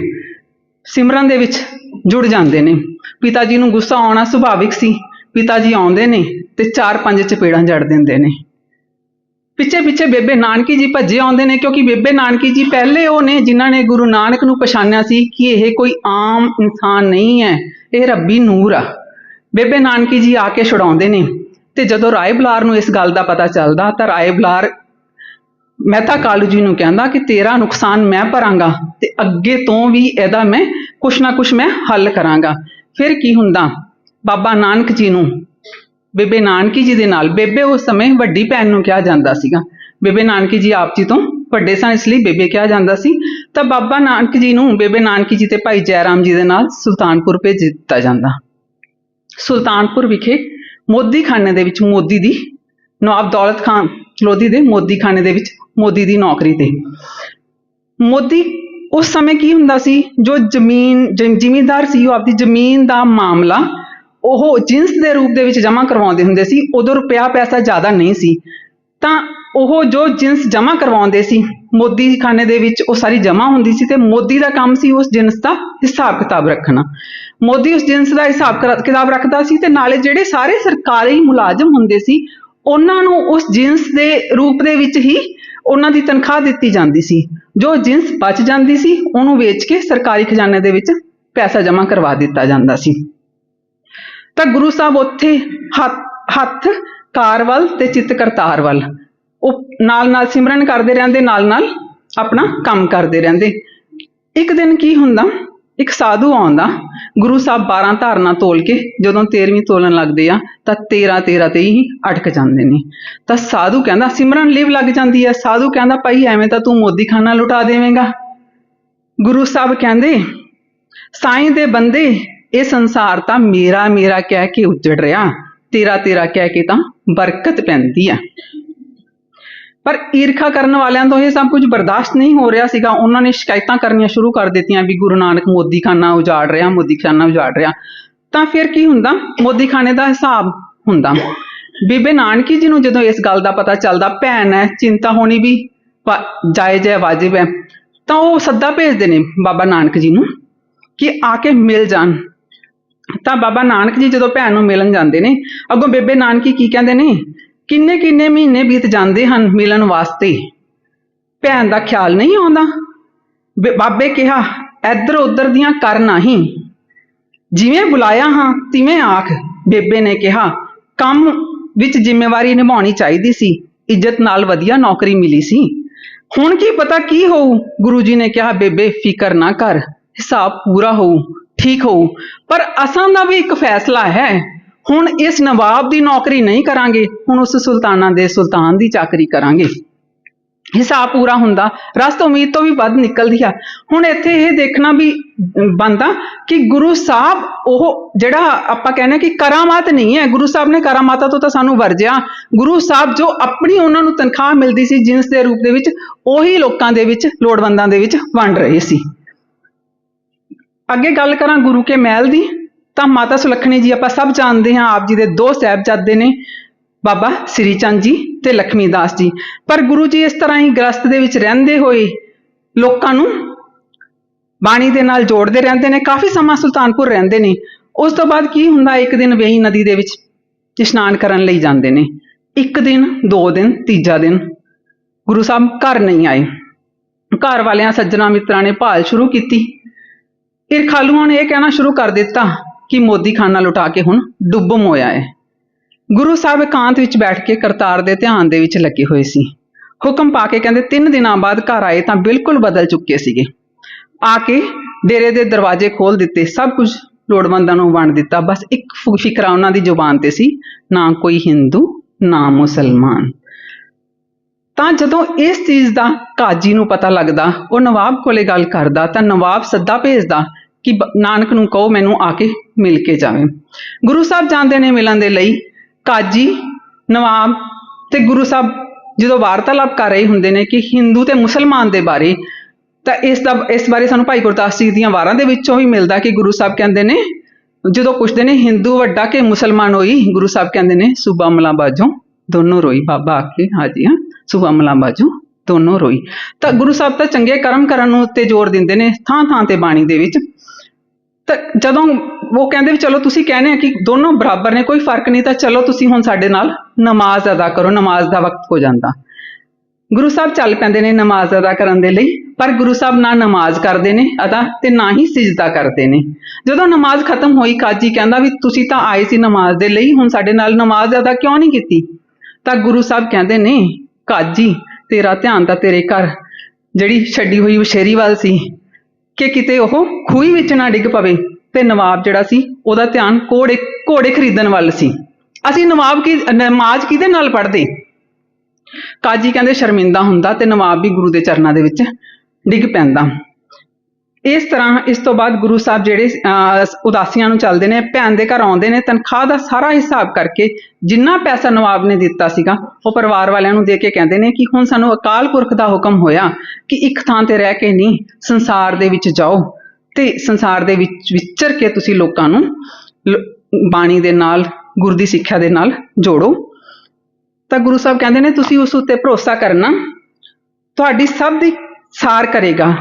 ਸਿਮਰਨ ਦੇ ਵਿੱਚ ਜੁੜ ਜਾਂਦੇ ਨੇ। ਪਿਤਾ ਜੀ ਨੂੰ ਗੁੱਸਾ ਆਉਣਾ ਸੁਭਾਵਿਕ ਸੀ। ਪਿਤਾ ਜੀ ਆਉਂਦੇ ਨੇ ਤੇ ਚਾਰ ਪੰਜ ਚਪੇੜਾਂ ਜੜ ਦਿੰਦੇ ਨੇ। ਪਿੱਛੇ ਪਿੱਛੇ ਬੇਬੇ ਨਾਨਕੀ ਜੀ ਭੱਜੇ ਆਉਂਦੇ ਨੇ, ਕਿਉਂਕਿ ਬੇਬੇ ਨਾਨਕੀ ਜੀ ਪਹਿਲੇ ਉਹ ਨੇ ਜਿਨ੍ਹਾਂ ਨੇ ਗੁਰੂ ਨਾਨਕ ਨੂੰ ਪਛਾਣਿਆ ਸੀ ਕਿ ਇਹ ਕੋਈ ਆਮ ਇਨਸਾਨ ਨਹੀਂ ਹੈ, ਇਹ ਰੱਬੀ ਨੂਰ ਆ। ਬੇਬੇ ਨਾਨਕੀ ਜੀ ਆ ਕੇ ਛੁਡਾਉਂਦੇ ਨੇ ਤੇ ਜਦੋਂ ਰਾਏ ਬਲਾਰ ਨੂੰ ਇਸ ਗੱਲ ਦਾ ਪਤਾ ਚੱਲਦਾ ਤਾਂ ਰਾਏ ਬਲਾਰ ਮਹਿਤਾ ਕਾਲੂ ਜੀ ਨੂੰ ਕਹਿੰਦਾ ਕਿ ਤੇਰਾ ਨੁਕਸਾਨ ਮੈਂ ਭਰਾਂਗਾ ਤੇ ਅੱਗੇ ਤੋਂ ਵੀ ਇਹਦਾ ਮੈਂ ਕੁਛ ਨਾ ਕੁਛ ਮੈਂ ਹੱਲ ਕਰਾਂਗਾ। ਫਿਰ ਕੀ ਹੁੰਦਾ? ਬਾਬਾ ਨਾਨਕ ਜੀ ਨੂੰ ਬੇਬੇ ਨਾਨਕੀ ਜੀ ਦੇ ਨਾਲ। ਬੇਬੇ ਉਸ ਸਮੇਂ ਵੱਡੀ ਭੈਣ ਨੂੰ ਕਿਹਾ ਜਾਂਦਾ ਸੀਗਾ। ਬੇਬੇ ਨਾਨਕੀ ਜੀ ਆਪ ਜੀ ਤੋਂ ਵੱਡੇ ਸਨ, ਇਸ ਲਈ ਬੇਬੇ ਕਿਹਾ ਜਾਂਦਾ ਸੀ। ਤਾਂ ਬਾਬਾ ਨਾਨਕ ਜੀ ਨੂੰ ਬੇਬੇ ਨਾਨਕੀ ਜੀ ਤੇ ਭਾਈ ਜੈ ਜੀ ਦੇ ਨਾਲ ਸੁਲਤਾਨਪੁਰ ਭੇਜ ਦਿੱਤਾ ਜਾਂਦਾ। ਸੁਲਤਾਨਪੁਰ ਵਿਖੇ ਮੋਦੀ ਖਾਨੇ ਦੇ ਵਿੱਚ ਮੋਦੀ ਦੀ ਨਵਾਬ ਦੌਲਤ ਖਾਨ ਲੋਧੀ ਦੇ ਮੋਦੀ ਖਾਨੇ ਦੇ ਵਿੱਚ ਮੋਦੀ ਦੀ ਨੌਕਰੀ ਤੇ। ਮੋਦੀ ਉਸ ਸਮੇਂ ਕੀ ਹੁੰਦਾ ਸੀ? ਜੋ ਜ਼ਮੀਨ, ਜ਼ਿ- ਜ਼ਿਮੀਂਦਾਰ ਸੀ, ਉਹ ਆਪਦੀ ਜ਼ਮੀਨ ਦਾ ਮਾਮਲਾ ਉਹ ਜਿੰਸ ਦੇ ਰੂਪ ਦੇ ਵਿੱਚ ਜਮ੍ਹਾਂ ਕਰਵਾਉਂਦੇ ਹੁੰਦੇ ਸੀ, ਉਦੋਂ ਰੁਪਿਆ ਪੈਸਾ ਜ਼ਿਆਦਾ ਨਹੀਂ ਸੀ। ਤਾਂ ਉਹ ਜੋ ਜਿੰਸ ਜਮ੍ਹਾਂ ਕਰਵਾਉਂਦੇ ਸੀ ਮੋਦੀ ਖਾਨੇ ਦੇ ਵਿੱਚ ਉਹ ਸਾਰੀ ਜਮ੍ਹਾਂ ਹੁੰਦੀ ਸੀ ਤੇ ਮੋਦੀ ਦਾ ਕੰਮ ਸੀ ਉਸ ਜਿੰਸ ਦਾ ਹਿਸਾਬ ਕਿਤਾਬ ਰੱਖਣਾ। ਮੋਦੀ ਉਸ ਜਿੰਸ ਦਾ ਹਿਸਾਬ ਕਿਤਾਬ ਰੱਖਦਾ ਸੀ ਤੇ ਨਾਲੇ ਜਿਹੜੇ ਸਾਰੇ ਸਰਕਾਰੀ ਮੁਲਾਜ਼ਮ ਹੁੰਦੇ ਸੀ, ਉਹਨਾਂ ਨੂੰ ਉਸ ਜਿੰਸ ਦੇ ਰੂਪ ਦੇ ਵਿੱਚ ਹੀ ਉਹਨਾਂ ਦੀ ਤਨਖਾਹ ਦਿੱਤੀ ਜਾਂਦੀ ਸੀ। ਜੋ ਜਿੰਸ ਬਚ ਜਾਂਦੀ ਸੀ, ਉਹਨੂੰ ਵੇਚ ਕੇ ਸਰਕਾਰੀ ਖਜ਼ਾਨੇ ਦੇ ਵਿੱਚ ਪੈਸਾ ਜਮ੍ਹਾਂ ਕਰਵਾ ਦਿੱਤਾ ਜਾਂਦਾ ਸੀ। ਤਾਂ ਗੁਰੂ ਸਾਹਿਬ ਉੱਥੇ ਹੱਥ ਹੱਥ ਕਾਰ ਵੱਲ ਤੇ ਚਿੱਤ ਕਰਤਾਰ ਵੱਲ। ਉਹ ਨਾਲ ਨਾਲ ਸਿਮਰਨ ਕਰਦੇ ਰਹਿੰਦੇ, ਨਾਲ ਨਾਲ ਆਪਣਾ ਕੰਮ ਕਰਦੇ ਰਹਿੰਦੇ। ਇੱਕ ਦਿਨ ਕੀ ਹੁੰਦਾ, ਇੱਕ ਸਾਧੂ ਆਉਂਦਾ, ਗੁਰੂ ਸਾਹਿਬ 12 ਧਾਰਨਾ ਤੋਲ ਕੇ ਜਦੋਂ 13ਵੀਂ ਤੋਲਣ ਲੱਗਦੇ ਆ, ਤਾਂ 13 13 ਤੇ ਹੀ ਅਟਕ ਜਾਂਦੇ ਨੇ। ਤਾਂ ਸਾਧੂ ਕਹਿੰਦਾ, ਸਿਮਰਨ ਲਿਵ ਲੱਗ ਜਾਂਦੀ ਹੈ। ਸਾਧੂ ਕਹਿੰਦਾ, ਭਾਈ ਐਵੇਂ ਤਾਂ ਤੂੰ ਮੋਦੀ ਖਾਨਾ ਲੁਟਾ ਦੇਵੇਂਗਾ। ਗੁਰੂ ਸਾਹਿਬ ਕਹਿੰਦੇ, ਸਾਈਂ ਦੇ ਬੰਦੇ ਇਹ ਸੰਸਾਰ ਤਾਂ ਮੇਰਾ ਮੇਰਾ ਕਹਿ ਕੇ ਉੱਜੜ ਰਿਹਾ, ਤੇਰਾ ਤੇਰਾ ਕਹਿ ਕੇ ਤਾਂ ਬਰਕਤ ਪੈਂਦੀ ਆ। ਪਰ ਈਰਖਾ ਕਰਨ ਵਾਲਿਆਂ ਤੋਂ ਇਹ ਸਭ ਕੁਝ ਬਰਦਾਸ਼ਤ ਨਹੀਂ ਹੋ ਰਿਹਾ ਸੀਗਾ। ਉਹਨਾਂ ਨੇ ਸ਼ਿਕਾਇਤਾਂ ਕਰਨੀਆਂ ਸ਼ੁਰੂ ਕਰ ਦਿੱਤੀਆਂ ਵੀ ਗੁਰੂ ਨਾਨਕ ਮੋਦੀ ਖਾਨਾ ਉਜਾੜ ਰਿਹਾ ਮੋਦੀ ਖਾਨਾ ਉਜਾੜ ਰਿਹਾ। ਤਾਂ ਫਿਰ ਕੀ ਹੁੰਦਾ? ਮੋਦੀ ਖਾਨੇ ਦਾ ਹਿਸਾਬ ਹੁੰਦਾ। ਬੀਬੇ ਨਾਨਕੀ ਜੀ ਨੂੰ ਜਦੋਂ ਇਸ ਗੱਲ ਦਾ ਪਤਾ ਚੱਲਦਾ, ਭੈਣ ਹੈ ਚਿੰਤਾ ਹੋਣੀ ਵੀ ਜਾਇਜ਼ ਹੈ ਵਾਜਿਬ ਹੈ ਤਾਂ ਉਹ ਸੱਦਾ ਭੇਜਦੇ ਨੇ ਬਾਬਾ ਨਾਨਕ ਜੀ ਨੂੰ ਕਿ ਆ ਕੇ ਮਿਲ ਜਾਣ। ਤਾਂ ਬਾਬਾ ਨਾਨਕ ਜੀ ਜਦੋਂ ਭੈਣ ਨੂੰ ਮਿਲਣ ਜਾਂਦੇ ਨੇ, ਅੱਗੋਂ ਬੇਬੇ ਨਾਨਕੀ ਕੀ ਕਹਿੰਦੇ ਨੇ? ਕਿੰਨੇ ਕਿੰਨੇ ਮਹੀਨੇ ਬੀਤ ਜਾਂਦੇ ਹਨ ਮਿਲਣ ਵਾਸਤੇ? ਭੈਣ ਦਾ ਖਿਆਲ ਨਹੀਂ ਆਉਂਦਾ। ਬਾਬੇ ਕਿਹਾ, ਇੱਧਰ ਉੱਧਰ ਦੀਆਂ ਕਰ ਨਹੀਂ। ਜਿਵੇਂ ਬੁਲਾਇਆ ਹਾਂ, ਤਿਵੇਂ ਆਖ। ਬੇਬੇ ਨੇ ਕਿਹਾ, ਕੰਮ ਵਿੱਚ ਜ਼ਿੰਮੇਵਾਰੀ ਨਿਭਾਉਣੀ ਚਾਹੀਦੀ ਸੀ, ਇੱਜ਼ਤ ਨਾਲ ਵਧੀਆ ਨੌਕਰੀ ਮਿਲੀ ਸੀ। ਹੁਣ ਕੀ ਪਤਾ ਕੀ ਹੋਊ? ਗੁਰੂ ਜੀ ਨੇ ਕਿਹਾ, ਬੇਬੇ, ਫਿਕਰ ਨਾ ਕਰ, ਹਿਸਾਬ ਪੂਰਾ ਹੋਊ। ਠੀਕ ਹੋਊ। ਪਰ ਅਸਾਂ ਦਾ ਵੀ ਇੱਕ ਫੈਸਲਾ ਹੈ। ਹੁਣ ਇਸ ਨਵਾਬ ਦੀ ਨੌਕਰੀ ਨਹੀਂ ਕਰਾਂਗੇ, ਹੁਣ ਉਸ ਸੁਲਤਾਨਾਂ ਦੇ ਸੁਲਤਾਨ ਦੀ ਚਾਕਰੀ ਕਰਾਂਗੇ। ਹਿਸਾਬ ਪੂਰਾ ਹੁੰਦਾ। ਰਸਤ ਉਮੀਦ ਤੋਂ ਵੀ ਵੱਧ ਨਿਕਲਦੀ ਆ। ਹੁਣ ਇੱਥੇ ਇਹ ਦੇਖਣਾ ਵੀ ਬੰਦਾ ਕਿ ਗੁਰੂ ਸਾਹਿਬ ਉਹ ਜਿਹੜਾ ਆਪਾਂ ਕਹਿੰਦੇ ਕਿ ਕਰਾਮਾਤ ਨਹੀਂ ਹੈ। ਗੁਰੂ ਸਾਹਿਬ ਨੇ ਕਰਾਮਾਤਾਂ ਤੋਂ ਤਾਂ ਸਾਨੂੰ ਵਰਜਿਆ। ਗੁਰੂ ਸਾਹਿਬ ਜੋ ਆਪਣੀ ਉਹਨਾਂ ਨੂੰ ਤਨਖਾਹ ਮਿਲਦੀ ਸੀ, ਜਿਨਸ ਦੇ ਰੂਪ ਦੇ ਵਿੱਚ, ਉਹੀ ਲੋਕਾਂ ਦੇ ਵਿੱਚ, ਲੋੜਵੰਦਾਂ ਦੇ ਵਿੱਚ ਵੰਡ ਰਹੇ ਸੀ। ਅੱਗੇ ਗੱਲ ਕਰਾਂ ਗੁਰੂ ਕੇ ਮਹਿਲ ਦੀ, ਤਾਂ ਮਾਤਾ ਸੁਲੱਖਣੀ ਜੀ ਆਪਾਂ ਸਭ ਜਾਣਦੇ ਹਾਂ, ਆਪ ਜੀ ਦੇ ਦੋ ਸਾਹਿਬਜ਼ਾਦੇ ਨੇ, ਬਾਬਾ ਸ੍ਰੀ ਚੰਦ ਜੀ ਤੇ ਲਖਮੀ ਦਾਸ ਜੀ। ਪਰ ਗੁਰੂ ਜੀ ਇਸ ਤਰ੍ਹਾਂ ਹੀ ਗ੍ਰਸਤ ਦੇ ਵਿੱਚ ਰਹਿੰਦੇ ਹੋਏ ਲੋਕਾਂ ਨੂੰ ਬਾਣੀ ਦੇ ਨਾਲ ਜੋੜਦੇ ਰਹਿੰਦੇ ਨੇ, ਕਾਫੀ ਸਮਾਂ ਸੁਲਤਾਨਪੁਰ ਰਹਿੰਦੇ ਨੇ। ਉਸ ਤੋਂ ਬਾਅਦ ਕੀ ਹੁੰਦਾ, ਇੱਕ ਦਿਨ ਵੇਹੀ ਨਦੀ ਦੇ ਵਿੱਚ ਇਸ਼ਨਾਨ ਕਰਨ ਲਈ ਜਾਂਦੇ ਨੇ। ਇੱਕ ਦਿਨ, ਦੋ ਦਿਨ, ਤੀਜਾ ਦਿਨ ਗੁਰੂ ਸਾਹਿਬ ਘਰ ਨਹੀਂ ਆਏ। ਘਰ ਵਾਲਿਆਂ, ਸੱਜਣਾ ਮਿੱਤਰਾਂ ਨੇ ਭਾਲ ਸ਼ੁਰੂ ਕੀਤੀ। ਈਰਖਾਲੂਆਂ ਨੇ ਇਹ ਕਹਿਣਾ ਸ਼ੁਰੂ ਕਰ ਦਿੱਤਾ ਕਿ ਮੋਦੀ ਖਾਨਾ ਲੁਟਾ ਕੇ ਹੁਣ ਡੁੱਬਮ ਹੋਇਆ ਹੈ। ਗੁਰੂ ਸਾਹਿਬ ਇਕਾਂਤ ਵਿੱਚ ਬੈਠ ਕੇ ਕਰਤਾਰ ਦੇ ਧਿਆਨ ਦੇ ਵਿੱਚ ਲੱਗੇ ਹੋਏ ਸੀ। ਹੁਕਮ ਪਾ ਕੇ ਕਹਿੰਦੇ ਤਿੰਨ ਦਿਨਾਂ ਬਾਅਦ ਘਰ ਆਏ ਤਾਂ ਬਿਲਕੁਲ ਬਦਲ ਚੁੱਕੇ ਸੀਗੇ। ਆ ਕੇ ਡੇਰੇ ਦੇ ਦਰਵਾਜ਼ੇ ਖੋਲ ਦਿੱਤੇ, ਸਭ ਕੁਝ ਲੋੜਵੰਦਾਂ ਨੂੰ ਵੰਡ ਦਿੱਤਾ। ਬਸ ਇੱਕ ਫੁ- ਫਿਕਰਾ ਉਹਨਾਂ ਦੀ ਜ਼ੁਬਾਨ ਤੇ ਸੀ, ਨਾ ਕੋਈ ਹਿੰਦੂ, ਨਾ ਮੁਸਲਮਾਨ। ਤਾਂ ਜਦੋਂ ਇਸ ਚੀਜ਼ ਦਾ ਕਾਜੀ ਨੂੰ ਪਤਾ ਲੱਗਦਾ, ਉਹ ਨਵਾਬ ਕੋਲੇ ਗੱਲ ਕਰਦਾ, ਤਾਂ ਨਵਾਬ ਸੱਦਾ ਭੇਜਦਾ ਕਿ ਬ- ਨਾਨਕ ਨੂੰ ਕਹੋ ਮੈਨੂੰ ਆ ਕੇ ਮਿਲ ਕੇ ਜਾਵੇ। ਗੁਰੂ ਸਾਹਿਬ ਜਾਂਦੇ ਨੇ ਮਿਲਣ ਦੇ ਲਈ। ਕਾਜੀ, ਨਵਾਬ ਤੇ ਗੁਰੂ ਸਾਹਿਬ ਜਦੋਂ ਵਾਰਤਾਲਾਪ ਕਰ ਰਹੇ ਹੁੰਦੇ ਨੇ ਕਿ ਹਿੰਦੂ ਤੇ ਮੁਸਲਮਾਨ ਦੇ ਬਾਰੇ, ਤਾਂ ਇਸ ਦਾ, ਇਸ ਬਾਰੇ ਸਾਨੂੰ ਭਾਈ ਗੁਰਦਾਸ ਜੀ ਦੀਆਂ ਵਾਰਾਂ ਦੇ ਵਿੱਚੋਂ ਵੀ ਮਿਲਦਾ ਕਿ ਗੁਰੂ ਸਾਹਿਬ ਕਹਿੰਦੇ ਨੇ, ਜਦੋਂ ਪੁੱਛਦੇ ਨੇ ਹਿੰਦੂ ਵੱਡਾ ਕਿ ਮੁਸਲਮਾਨ ਹੋਈ, ਗੁਰੂ ਸਾਹਿਬ ਕਹਿੰਦੇ ਨੇ, ਸੂਬਾ ਮਲਾ ਬਾਜੋਂ ਦੋਨੋਂ ਰੋਈ, ਬਾਬਾ ਆਖੇ ਹਾਜੀ ਹਾਂ ਸੁਬਾ ਮਲਾ ਬਾਜੂ ਦੋਨੋਂ ਰੋਈ। ਤਾਂ ਗੁਰੂ ਸਾਹਿਬ ਤਾਂ ਚੰਗੇ ਕਰਮ ਕਰਨ ਨੂੰ ਉੱਤੇ ਜ਼ੋਰ ਦਿੰਦੇ ਨੇ, ਥਾਂ ਥਾਂ ਤੇ ਬਾਣੀ ਦੇ ਵਿੱਚ। ਤਾਂ ਜਦੋਂ ਉਹ ਕਹਿੰਦੇ ਵੀ ਚਲੋ ਤੁਸੀਂ ਕਹਿੰਦੇ ਆ ਕਿ ਦੋਨੋਂ ਬਰਾਬਰ ਨੇ, ਕੋਈ ਫ਼ਰਕ ਨਹੀਂ ਤਾਂ ਚਲੋ ਤੁਸੀਂ ਹੁਣ ਸਾਡੇ ਨਾਲ ਨਮਾਜ਼ ਅਦਾ ਕਰੋ, ਨਮਾਜ਼ ਦਾ ਵਕਤ ਹੋ ਜਾਂਦਾ। ਗੁਰੂ ਸਾਹਿਬ ਚੱਲ ਪੈਂਦੇ ਨੇ ਨਮਾਜ਼ ਅਦਾ ਕਰਨ ਦੇ ਲਈ, ਪਰ ਗੁਰੂ ਸਾਹਿਬ ਨਾ ਨਮਾਜ਼ ਕਰਦੇ ਨੇ ਅਦਾ ਤੇ ਨਾ ਹੀ ਸਿਜਦਾ ਕਰਦੇ ਨੇ। ਜਦੋਂ ਨਮਾਜ਼ ਖਤਮ ਹੋਈ, ਕਾਜੀ ਕਹਿੰਦਾ ਵੀ ਤੁਸੀਂ ਤਾਂ ਆਏ ਸੀ ਨਮਾਜ਼ ਦੇ ਲਈ, ਹੁਣ ਸਾਡੇ ਨਾਲ ਨਮਾਜ਼ ਅਦਾ ਕਿਉਂ ਨਹੀਂ ਕੀਤੀ? ਤਾਂ ਗੁਰੂ ਸਾਹਿਬ ਕਹਿੰਦੇ ਨੇ ਕਾਜੀ ਤੇਰਾ ਧਿਆਨ ਤਾਂ ਤੇਰੇ ਘਰ। ਜਿਹੜੀ ਛੱਡੀ ਹੋਈ ਉਸ਼ੇਰੀ ਵੱਲ ਸੀ, ਕਿ ਕਿਤੇ ਉਹ ਖੂਹੀ ਵਿੱਚ ਨਾ ਡਿੱਗ ਪਵੇ, ਤੇ ਨਵਾਬ ਜਿਹੜਾ ਸੀ, ਉਹਦਾ ਧਿਆਨ ਘੋੜੇ ਘੋੜੇ ਖਰੀਦਣ ਵੱਲ ਸੀ। ਅਸੀਂ ਨਵਾਬ ਕੀ ਨਮਾਜ਼ ਕਿਹਦੇ ਨਾਲ ਪੜ੍ਹਦੇ? ਕਾਜੀ ਕਹਿੰਦੇ ਸ਼ਰਮਿੰਦਾ ਹੁੰਦਾ ਤੇ ਨਵਾਬ ਵੀ ਗੁਰੂ ਦੇ ਚਰਨਾਂ ਦੇ ਵਿੱਚ ਡਿੱਗ ਪੈਂਦਾ। ਇਸ ਤਰ੍ਹਾਂ ਇਸ ਤੋਂ ਬਾਅਦ ਗੁਰੂ ਸਾਹਿਬ ਜਿਹੜੇ ਅਹ, ਉਦਾਸੀਆਂ ਨੂੰ ਚੱਲਦੇ ਨੇ ਭੈਣ ਦੇ ਘਰ ਆਉਂਦੇ ਨੇ ਤਨਖਾਹ ਦਾ ਸਾਰਾ ਹਿਸਾਬ ਕਰਕੇ ਜਿੰਨਾ ਪੈਸਾ ਨਵਾਬ ਨੇ ਦਿੱਤਾ ਸੀਗਾ ਉਹ ਪਰਿਵਾਰ ਵਾਲਿਆਂ ਨੂੰ ਦੇ ਕੇ ਕਹਿੰਦੇ ਨੇ ਕਿ ਹੁਣ ਸਾਨੂੰ ਅਕਾਲ ਪੁਰਖ ਦਾ ਹੁਕਮ ਹੋਇਆ ਕਿ ਇੱਕ ਥਾਂ ਤੇ ਰਹਿ ਕੇ ਨਹੀਂ ਸੰਸਾਰ ਦੇ ਵਿੱਚ ਜਾਓ ਤੇ ਸੰਸਾਰ ਦੇ ਵਿੱਚ ਵਿਚਰ ਕੇ ਤੁਸੀਂ ਲੋਕਾਂ ਨੂੰ ਬਾਣੀ ਦੇ ਨਾਲ ਗੁਰ ਦੀ ਸਿੱਖਿਆ ਦੇ ਨਾਲ ਜੋੜੋ। ਤਾਂ ਗੁਰੂ ਸਾਹਿਬ ਕਹਿੰਦੇ ਨੇ ਤੁਸੀਂ ਉਸ ਉੱਤੇ ਭਰੋਸਾ ਕਰਨਾ ਤੁਹਾਡੀ ਸਭ ਦੀ ਸਾਰ ਕਰੇਗਾ।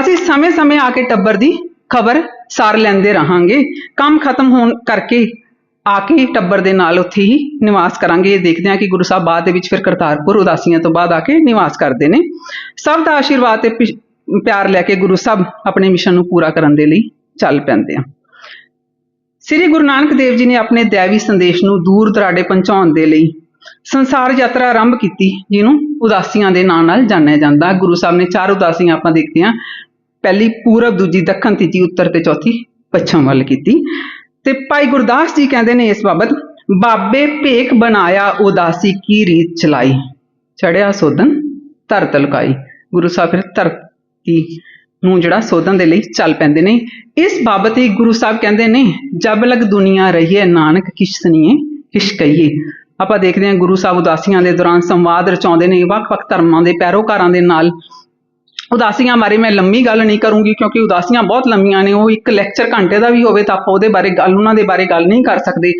ਅਸੀਂ ਸਮੇਂ-ਸਮੇਂ ਆ ਕੇ ਟੱਬਰ ਦੀ ਖਬਰ ਸਾਰ ਲੈਂਦੇ ਰਹਾਂਗੇ। ਕੰਮ ਖਤਮ ਹੋਣ ਕਰਕੇ ਆ ਕੇ ਟੱਬਰ ਦੇ ਨਾਲ ਉੱਥੇ ਹੀ ਨਿਵਾਸ ਕਰਾਂਗੇ। ਇਹ ਦੇਖਦੇ ਹਾਂ ਕਿ ਗੁਰੂ ਸਾਹਿਬ ਬਾਅਦ ਦੇ ਵਿੱਚ ਫਿਰ ਕਰਤਾਰਪੁਰ ਉਦਾਸੀਆਂ ਤੋਂ ਬਾਅਦ ਆ ਕੇ ਨਿਵਾਸ ਕਰਦੇ ਨੇ। ਸਭ ਦਾ ਆਸ਼ੀਰਵਾਦ ਤੇ ਪਿਆਰ ਲੈ ਕੇ ਗੁਰੂ ਸਾਹਿਬ ਆਪਣੇ ਮਿਸ਼ਨ ਨੂੰ ਪੂਰਾ ਕਰਨ ਦੇ ਲਈ ਚੱਲ ਪੈਂਦੇ ਆ। ਸ੍ਰੀ ਗੁਰੂ ਨਾਨਕ ਦੇਵ ਜੀ ਨੇ ਆਪਣੇ ਦੈਵੀ ਸੰਦੇਸ਼ ਨੂੰ ਦੂਰ ਦਰਾਡੇ ਪਹੁੰਚਾਉਣ ਦੇ ਲਈ ਸੰਸਾਰ ਯਾਤਰਾ ਆਰੰਭ ਕੀਤੀ, ਜਿਹਨੂੰ ਉਦਾਸੀਆਂ ਦੇ ਨਾਂ ਨਾਲ ਜਾਣਿਆ ਜਾਂਦਾ। ਗੁਰੂ ਸਾਹਿਬ ਨੇ ਚਾਰ ਉਦਾਸੀਆਂ ਆਪਾਂ ਦੇਖਦੇ ਹਾਂ। ਪਹਿਲੀ ਪੂਰਬ, ਦੂਜੀ ਦੱਖਣ, ਤੀਜੀ ਉੱਤਰ ਤੇ ਚੌਥੀ ਪੱਛਮ ਵੱਲ ਕੀਤੀ। ਤੇ ਭਾਈ ਗੁਰਦਾਸ ਜੀ ਕਹਿੰਦੇ ਨੇ ਇਸ ਬਾਬਤ, ਬਾਬੇ ਭੇਖ ਬਣਾਇਆ ਉਦਾਸੀ ਕੀ ਰੀਤ ਚਲਾਈ? ਚੜਿਆ ਸੋਧਨ ਧਰਤ ਲੁਕਾਈ ਗੁਰੂ ਸਾਹਿਬ ਫਿਰ ਧਰਤੀ ਨੂੰ ਜਿਹੜਾ ਸੋਧਨ ਦੇ ਲਈ ਚੱਲ ਪੈਂਦੇ ਨੇ। ਇਸ ਬਾਬਤ ਹੀ ਗੁਰੂ ਸਾਹਿਬ ਕਹਿੰਦੇ ਨੇ, ਜਬ ਲਗ ਦੁਨੀਆ ਰਹੀਏ ਨਾਨਕ ਕਿਛ ਸੁਣੀਏ ਆਪਾਂ ਦੇਖਦੇ ਹਾਂ ਗੁਰੂ ਸਾਹਿਬ ਉਦਾਸੀਆਂ ਦੇ ਦੌਰਾਨ ਸੰਵਾਦ ਰਚਾਉਂਦੇ ਨੇ, ਵੱਖ-ਵੱਖ ਧਰਮਾਂ ਦੇ, ਪੈਰੋਕਾਰਾਂ ਦੇ ਨਾਲ ਉਦਾਸੀਆਂ ਬਾਰੇ ਮੈਂ ਲੰਮੀ ਗੱਲ ਨਹੀਂ ਕਰੂੰਗੀ ਕਿਉਂਕਿ ਉਦਾਸੀਆਂ ਬਹੁਤ ਲੰਮੀਆਂ ਨੇ, ਉਹ ਇੱਕ ਲੈਕਚਰ ਘੰਟੇ ਦਾ ਵੀ ਹੋਵੇ ਤਾਂ ਆਪਾਂ ਉਹਦੇ ਬਾਰੇ ਗੱਲ, ਉਹਨਾਂ ਦੇ ਬਾਰੇ ਗੱਲ ਨਹੀਂ ਕਰ ਸਕਦੇ।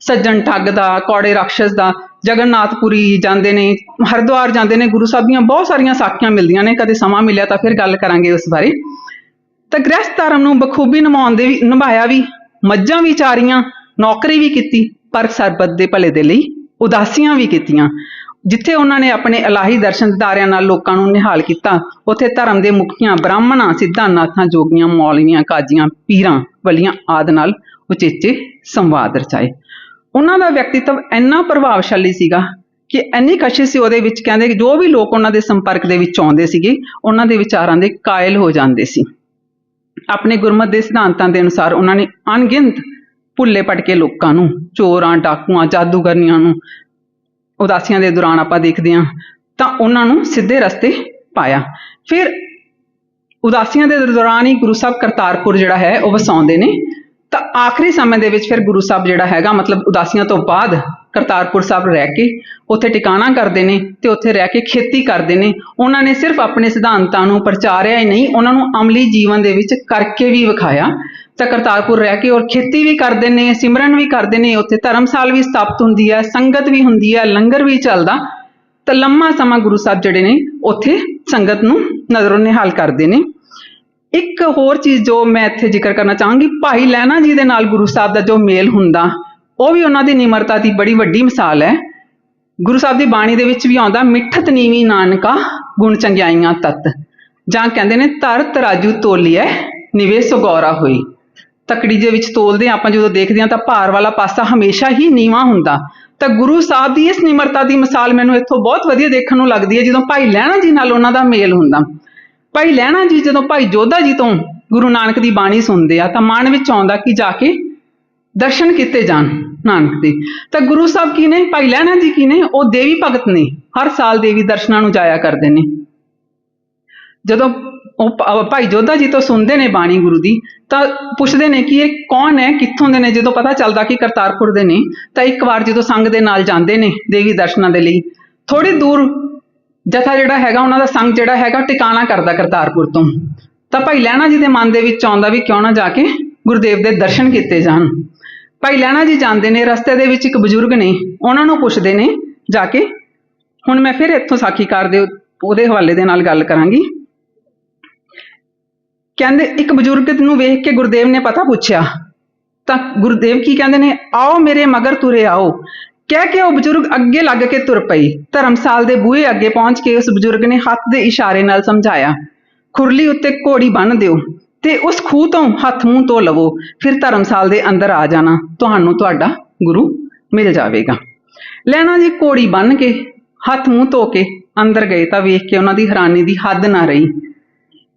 ਸੱਜਣ ਠੱਗ ਦਾ, ਕੌੜੇ ਰਾਖਸ਼ ਦਾ, ਜਗਨਨਾਥਪੁਰੀ ਜਾਂਦੇ ਨੇ, ਹਰਿਦੁਆਰ ਜਾਂਦੇ ਨੇ, ਗੁਰੂ ਸਾਹਿਬ ਦੀਆਂ ਬਹੁਤ ਸਾਰੀਆਂ ਸਾਖੀਆਂ ਮਿਲਦੀਆਂ ਨੇ, ਕਦੇ ਸਮਾਂ ਮਿਲਿਆ ਤਾਂ ਫਿਰ ਗੱਲ ਕਰਾਂਗੇ ਉਸ ਬਾਰੇ। ਤਾਂ ਗ੍ਰਸਥ ਧਰਮ ਨੂੰ ਬਖੂਬੀ ਨਿਭਾਉਣ ਦੇ ਵੀ, ਨਿਭਾਇਆ ਵੀ, ਮੱਝਾਂ ਵੀ ਚਾਰੀਆਂ, ਨੌਕਰੀ ਵੀ ਕੀਤੀ, ਪਰ ਸਰਬੱਤ ਦੇ ਭਲੇ ਦੇ ਲਈ ਉਦਾਸੀਆਂ ਵੀ ਕੀਤੀਆਂ। ਜਿੱਥੇ ਉਹਨਾਂ ਨੇ ਆਪਣੇ ਇਲਾਹੀ ਦਰਸ਼ਨ ਦਿਦਾਰਿਆਂ ਨਾਲ ਲੋਕਾਂ ਨੂੰ ਨਿਹਾਲ ਕੀਤਾ, ਉੱਥੇ ਧਰਮ ਦੇ ਮੁਖੀਆਂ, ਬ੍ਰਾਹਮਣਾਂ ਸਿੱਧਾਨਾਥਾਂ ਜੋਗੀਆਂ, ਮੌਲਵੀਆਂ, ਕਾਜੀਆਂ, ਪੀਰਾਂ ਵਲੀਆਂ ਆਦ ਨਾਲ ਉਚੇਚੇ ਸੰਵਾਦ ਰਚਾਏ। ਉਹਨਾਂ ਦਾ ਵਿਅਕਤੀਤਵ ਇੰਨਾ ਪ੍ਰਭਾਵਸ਼ਾਲੀ ਸੀਗਾ ਕਿ ਇੰਨੀ ਕਸ਼ਿਸ਼ ਸੀ ਉਹਦੇ ਵਿੱਚ, ਕਹਿੰਦੇ ਕਿ ਜੋ ਵੀ ਲੋਕ ਉਹਨਾਂ ਦੇ ਸੰਪਰਕ ਦੇ ਵਿੱਚ ਆਉਂਦੇ ਸੀਗੇ, ਉਹਨਾਂ ਦੇ ਵਿਚਾਰਾਂ ਦੇ ਕਾਇਲ ਹੋ ਜਾਂਦੇ ਸੀ। ਆਪਣੇ ਗੁਰਮਤ ਦੇ ਸਿਧਾਂਤਾਂ ਦੇ ਅਨੁਸਾਰ ਉਹਨਾਂ ਨੇ ਅਣਗਿਣਤ ਭੁੱਲੇ ਪਟਕੇ ਲੋਕਾਂ ਨੂੰ, ਚੋਰਾਂ, ਡਾਕੂਆਂ, ਜਾਦੂਗਰਨੀਆਂ ਨੂੰ ਉਦਾਸੀਆਂ ਦੇ ਦੌਰਾਨ ਆਪਾਂ ਦੇਖਦੇ ਹਾਂ, ਤਾਂ ਉਹਨਾਂ ਨੂੰ ਸਿੱਧੇ ਰਸਤੇ ਪਾਇਆ। ਫਿਰ ਉਦਾਸੀਆਂ ਦੇ ਦੌਰਾਨ ਹੀ ਗੁਰੂ ਸਾਹਿਬ ਕਰਤਾਰਪੁਰ ਜਿਹੜਾ ਹੈ, ਉਹ ਵਸਾਉਂਦੇ ਨੇ। ਤਾਂ ਆਖਰੀ ਸਮੇਂ ਦੇ ਵਿੱਚ ਫਿਰ ਗੁਰੂ ਸਾਹਿਬ ਜਿਹੜਾ ਹੈਗਾ, ਮਤਲਬ ਉਦਾਸੀਆਂ ਤੋਂ ਬਾਅਦ ਕਰਤਾਰਪੁਰ ਸਾਹਿਬ ਰਹਿ ਕੇ ਉੱਥੇ ਟਿਕਾਣਾ ਕਰਦੇ ਨੇ ਤੇ ਉੱਥੇ ਰਹਿ ਕੇ ਖੇਤੀ ਕਰਦੇ ਨੇ। ਉਹਨਾਂ ਨੇ ਸਿਰਫ ਆਪਣੇ ਸਿਧਾਂਤਾਂ ਨੂੰ ਪ੍ਰਚਾਰਿਆ ਹੀ ਨਹੀਂ, ਉਹਨਾਂ ਨੂੰ ਅਮਲੀ ਜੀਵਨ ਦੇ ਵਿੱਚ ਕਰਕੇ ਵੀ ਵਿਖਾਇਆ। ਤਾਂ ਕਰਤਾਰਪੁਰ ਰਹਿ ਕੇ ਔਰ ਖੇਤੀ ਵੀ ਕਰਦੇ ਨੇ, ਸਿਮਰਨ ਵੀ ਕਰਦੇ ਨੇ, ਉੱਥੇ ਧਰਮਸਾਲ ਵੀ ਸਥਾਪਿਤ ਹੁੰਦੀ ਹੈ, ਸੰਗਤ ਵੀ ਹੁੰਦੀ ਹੈ, ਲੰਗਰ ਵੀ ਚੱਲਦਾ। ਤਾਂ ਲੰਮਾ ਸਮਾਂ ਗੁਰੂ ਸਾਹਿਬ ਜਿਹੜੇ ਨੇ, ਉੱਥੇ ਸੰਗਤ ਨੂੰ ਨਜ਼ਰੋਂ ਨਿਹਾਲ ਕਰਦੇ ਨੇ। ਇੱਕ ਹੋਰ ਚੀਜ਼ ਜੋ ਮੈਂ ਇੱਥੇ ਜ਼ਿਕਰ ਕਰਨਾ ਚਾਹਾਂਗੀ, ਭਾਈ ਲਹਿਣਾ ਜੀ ਦੇ ਨਾਲ ਗੁਰੂ ਸਾਹਿਬ ਦਾ ਜੋ ਮੇਲ ਹੁੰਦਾ, ਉਹ ਵੀ ਉਹਨਾਂ ਦੀ ਨਿਮਰਤਾ ਦੀ ਬੜੀ ਵੱਡੀ ਮਿਸਾਲ ਹੈ। ਗੁਰੂ ਸਾਹਿਬ ਦੀ ਬਾਣੀ ਦੇ ਵਿੱਚ ਵੀ ਆਉਂਦਾ, ਮਿੱਠਤ ਨੀਵੀ ਨਾਨਕਾ ਗੁਣ ਚੰਗਿਆਈਆਂ ਤਤ। ਜਾਂ ਕਹਿੰਦੇ ਨੇ ਧਰ ਤਰਾਜੂ ਤੋਲੀਐ ਨਿਵੇ ਸੁਗੌਰਾ ਹੋਈ। ਤਕੜੀ ਜੇ ਵਿੱਚ ਤੋਲਦੇ ਹਾਂ, ਆਪਾਂ ਜਦੋਂ ਦੇਖਦੇ ਹਾਂ ਤਾਂ ਭਾਰ ਵਾਲਾ ਪਾਸਾ ਹਮੇਸ਼ਾ ਹੀ ਨੀਵਾ ਹੁੰਦਾ। ਤਾਂ ਗੁਰੂ ਸਾਹਿਬ ਦੀ ਇਸ ਨਿਮਰਤਾ ਦੀ ਮਿਸਾਲ ਮੈਨੂੰ ਇੱਥੋਂ ਬਹੁਤ ਵਧੀਆ ਦੇਖਣ ਨੂੰ ਲੱਗਦੀ ਹੈ, ਜਦੋਂ ਭਾਈ ਲਹਿਣਾ ਜੀ ਨਾਲ ਉਹਨਾਂ ਦਾ ਮੇਲ ਹੁੰਦਾ। ਭਾਈ ਲਹਿਣਾ ਜੀ ਜਦੋਂ ਭਾਈ ਜੋਧਾ ਜੀ ਤੋਂ ਗੁਰੂ ਨਾਨਕ ਦੀ ਬਾਣੀ ਸੁਣਦੇ ਆ, ਤਾਂ ਮਨ ਵਿੱਚ ਆਉਂਦਾ ਕਿ ਜਾ ਕੇ ਦਰਸ਼ਨ ਕੀਤੇ ਜਾਣ ਨਾਨਕ ਦੇ। ਤਾਂ ਗੁਰੂ ਸਾਹਿਬ ਕੀ ਨੇ ਭਾਈ ਲਹਿਣਾ ਜੀ ਕੀ ਨੇ ਉਹ ਦੇਵੀ ਭਗਤ ਨੇ, ਹਰ ਸਾਲ ਦੇਵੀ ਦਰਸ਼ਨਾਂ ਨੂੰ ਜਾਇਆ ਕਰਦੇ ਨੇ। ਜਦੋਂ ਉਹ ਭਾਈ ਜੋਧਾ ਜੀ ਤੋਂ ਸੁਣਦੇ ਨੇ ਬਾਣੀ ਗੁਰੂ ਦੀ, ਤਾਂ ਪੁੱਛਦੇ ਨੇ ਕਿ ਇਹ ਕੌਣ ਹੈ, ਕਿੱਥੋਂ ਦੇ ਨੇ? ਜਦੋਂ ਪਤਾ ਚੱਲਦਾ ਕਿ ਕਰਤਾਰਪੁਰ ਦੇ ਨੇ, ਤਾਂ ਇੱਕ ਵਾਰ ਜਦੋਂ ਸੰਗ ਦੇ ਨਾਲ ਜਾਂਦੇ ਨੇ ਦੇਵੀ ਦਰਸ਼ਨਾਂ ਦੇ ਲਈ ਥੋੜੀ ਦੂਰ ਜਥਾ ਜਿਹੜਾ ਹੈਗਾ, ਉਹਨਾਂ ਦਾ ਸੰਗ ਜਿਹੜਾ ਹੈਗਾ ਟਿਕਾਣਾ ਕਰਦਾ ਕਰਤਾਰਪੁਰ ਤੋਂ। ਤਾਂ ਭਾਈ ਲਹਿਣਾ ਜੀ ਦੇ ਮਨ ਦੇ ਵਿੱਚ ਆਉਂਦਾ ਵੀ ਕਿਉਂ ਨਾ ਜਾ ਕੇ ਗੁਰਦੇਵ ਦੇ ਦਰਸ਼ਨ ਕੀਤੇ ਜਾਣ। ਭਾਈ ਲਹਿਣਾ ਜੀ ਜਾਂਦੇ ਨੇ, ਰਸਤੇ ਦੇ ਵਿੱਚ ਇੱਕ ਬਜ਼ੁਰਗ ਨੇ, ਉਹਨਾਂ ਨੂੰ ਪੁੱਛਦੇ ਨੇ ਜਾ ਕੇ, ਹੁਣ ਮੈਂ ਫਿਰ ਇੱਥੋਂ ਸਾਖੀਕਾਰ ਦੇ ਉਹਦੇ ਹਵਾਲੇ ਦੇ ਨਾਲ ਗੱਲ ਕਰਾਂਗੀ। ਕਹਿੰਦੇ ਇੱਕ ਬਜ਼ੁਰਗ ਨੂੰ ਵੇਖ ਕੇ ਗੁਰਦੇਵ ਨੇ ਪਤਾ ਪੁੱਛਿਆ, ਤਾਂ ਗੁਰਦੇਵ ਕੀ ਕਹਿੰਦੇ ਨੇ, ਆਓ ਮੇਰੇ ਮਗਰ ਤੁਰੇ ਆਓ। ਕਹਿ ਕੇ ਉਹ ਬਜ਼ੁਰਗ ਅੱਗੇ ਲੱਗ ਕੇ ਤੁਰ ਪਈ। ਧਰਮਸਾਲ ਦੇ ਬੂਹੇ ਅੱਗੇ ਪਹੁੰਚ ਕੇ ਉਸ ਬਜ਼ੁਰਗ ਨੇ ਹੱਥ ਦੇ ਇਸ਼ਾਰੇ ਨਾਲ ਸਮਝਾਇਆ, ਖੁਰਲੀ ਉੱਤੇ ਘੋੜੀ ਬੰਨ੍ਹ ਦਿਓ ਤੇ ਉਸ ਖੂਹ ਤੋਂ ਹੱਥ ਮੂੰਹ ਧੋ ਲਵੋ, ਫਿਰ ਧਰਮਸਾਲ ਦੇ ਅੰਦਰ ਆ ਜਾਣਾ। ਤੁਹਾਨੂੰ ਤੁਹਾਡਾ ਗੁਰੂ ਮਿਲ ਜਾਵੇਗਾ। ਲੈਣਾ ਜੀ, ਘੋੜੀ ਬੰਨ੍ਹ ਕੇ, ਹੱਥ ਮੂੰਹ ਧੋ ਕੇ ਅੰਦਰ ਗਏ ਤਾਂ ਵੇਖ ਕੇ ਉਹਨਾਂ ਦੀ ਹੈਰਾਨੀ ਦੀ ਹੱਦ ਨਾ ਰਹੀ।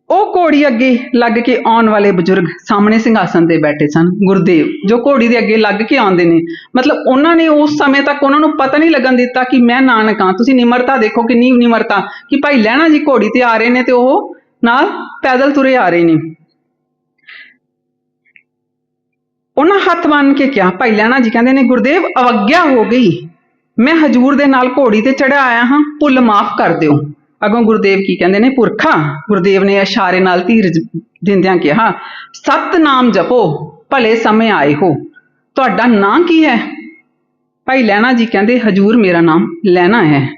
ਉਹ ਘੋੜੀ ਅੱਗੇ ਲੱਗ ਕੇ ਆਉਣ ਵਾਲੇ ਬਜ਼ੁਰਗ ਸਾਹਮਣੇ ਸਿੰਘਾਸਨ ਤੇ ਬੈਠੇ ਸਨ, ਗੁਰਦੇਵ, ਜੋ ਘੋੜੀ ਦੇ ਅੱਗੇ ਲੱਗ ਕੇ ਆਉਂਦੇ ਨੇ। ਮਤਲਬ ਉਹਨਾਂ ਨੇ ਉਸ ਸਮੇਂ ਤੱਕ ਉਹਨਾਂ ਨੂੰ ਪਤਾ ਨਹੀਂ ਲੱਗਣ ਦਿੱਤਾ ਕਿ ਮੈਂ ਨਾਨਕ ਹਾਂ, ਤੁਸੀਂ ਨਿਮਰਤਾ ਦੇਖੋ ਕਿੰਨੀ ਨਿਮਰਤਾ, ਕਿ ਭਾਈ ਲਹਿਣਾ ਜੀ ਘੋੜੀ ਤੇ ਆ ਰਹੇ ਨੇ ਤੇ ਉਹ ਨਾਲ ਪੈਦਲ ਤੁਰੇ ਆ ਰਹੇ ਨੇ। ਉਹਨਾਂ ਹੱਥ ਬੰਨ ਕੇ ਕਿਹਾ, ਭਾਈ ਲਹਿਣਾ ਜੀ, ਕਹਿੰਦੇ ਨੇ, ਗੁਰਦੇਵ, ਅਵਗਿਆ ਹੋ ਗਈ। ਮੈਂ ਹਜੂਰ ਦੇ ਨਾਲ ਘੋੜੀ ਤੇ ਚੜਿਆ ਆਇਆ ਹਾਂ, ਭੁੱਲ ਮਾਫ ਕਰ ਦਿਓ। ਅਗੋਂ ਗੁਰਦੇਵ ਕੀ ਕਹਿੰਦੇ ਨੇ, ਪੁਰਖਾ, ਗੁਰਦੇਵ ਨੇ ਇਸ਼ਾਰੇ ਨਾਲ ਧੀਰਜ ਦਿੰਦਿਆਂ ਕਿਹਾ ਸਤਨਾਮ ਜਪੋ, ਭਲੇ ਸਮੇਂ ਆਏ ਹੋ। ਤੁਹਾਡਾ ਨਾਂ ਕੀ ਹੈ? ਭਾਈ ਲੈਣਾ ਜੀ ਕਹਿੰਦੇ, ਹਜੂਰ ਮੇਰਾ ਨਾਮ ਲੈਣਾ ਹੈ।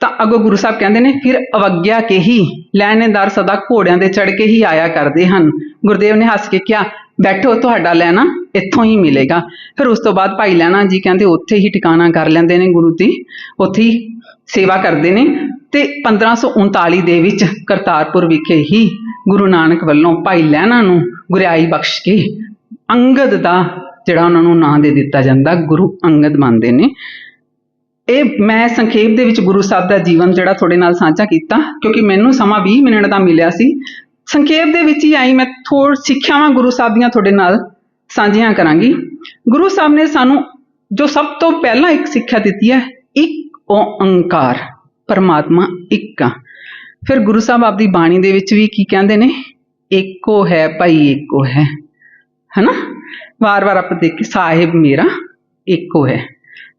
ਤਾਂ ਅਗੋ ਗੁਰੂ ਸਾਹਿਬ ਕਹਿੰਦੇ ਨੇ, ਫਿਰ ਅਵਗਿਆ ਕੇ ਹੀ, ਲੈਣੇਦਾਰ ਸਦਾ ਘੋੜਿਆਂ ਦੇ ਚੜ ਕੇ ਹੀ ਆਇਆ ਕਰਦੇ ਹਨ। ਗੁਰਦੇਵ ਨੇ ਹੱਸ ਕੇ ਕਿਹਾ, ਬੈਠੋ, ਤੁਹਾਡਾ ਲੈਣਾ ਇੱਥੋਂ ਹੀ ਮਿਲੇਗਾ। ਫਿਰ ਉਸ ਤੋਂ ਬਾਅਦ ਭਾਈ ਲੈਣਾ ਜੀ ਕਹਿੰਦੇ, ਉੱਥੇ ਹੀ ਟਿਕਾਣਾ ਕਰ ਲੈਂਦੇ ਨੇ ਗੁਰੂ ਦੀ ਉੱਥੇ ਹੀ ਸੇਵਾ ਕਰਦੇ ਨੇ ਤੇ 1539 ਦੇ ਵਿੱਚ ਕਰਤਾਰਪੁਰ ਵਿਖੇ ਹੀ ਗੁਰੂ ਨਾਨਕ ਵੱਲੋਂ ਭਾਈ ਲਹਿਣਾ ਨੂੰ ਗੁਰਿਆਈ ਬਖਸ਼ ਕੇ ਅੰਗਦ ਦਾ ਜਿਹੜਾ ਉਹਨਾਂ ਨੂੰ ਨਾਂ ਦੇ ਦਿੱਤਾ ਜਾਂਦਾ, ਗੁਰੂ ਅੰਗਦ ਮੰਨਦੇ ਨੇ। ਇਹ ਮੈਂ ਸੰਖੇਪ ਦੇ ਵਿੱਚ ਗੁਰੂ ਸਾਹਿਬ ਦਾ ਜੀਵਨ ਜਿਹੜਾ ਤੁਹਾਡੇ ਨਾਲ ਸਾਂਝਾ ਕੀਤਾ, ਕਿਉਂਕਿ ਮੈਨੂੰ ਸਮਾਂ 20 ਮਿੰਟ ਦਾ ਮਿਲਿਆ ਸੀ। ਸੰਖੇਪ ਦੇ ਵਿੱਚ ਹੀ ਆਈ ਮੈਂ ਥੋੜ ਸਿੱਖਿਆਵਾਂ ਗੁਰੂ ਸਾਹਿਬ ਦੀਆਂ ਤੁਹਾਡੇ ਨਾਲ ਸਾਂਝੀਆਂ ਕਰਾਂਗੀ। ਗੁਰੂ ਸਾਹਿਬ ਨੇ ਸਾਨੂੰ ਜੋ ਸਭ ਤੋਂ ਪਹਿਲਾਂ ਇੱਕ ਸਿੱਖਿਆ ਦਿੱਤੀ ਹੈ, ਇੱਕ ਓੰਕਾਰ ਪਰਮਾਤਮਾ ਇੱਕ ਆ। ਫਿਰ ਗੁਰੂ ਸਾਹਿਬ ਆਪਦੀ ਬਾਣੀ ਦੇ ਵਿੱਚ ਵੀ ਕੀ ਕਹਿੰਦੇ ਨੇ? ਇੱਕੋ ਹੈ ਭਾਈ, ਇੱਕੋ ਹੈ। ਹਨਾ? ਵਾਰ-ਵਾਰ ਆਪਾਂ ਦੇਖੀ ਸਾਹਿਬ ਮੇਰਾ, ਇੱਕੋ ਹੈ।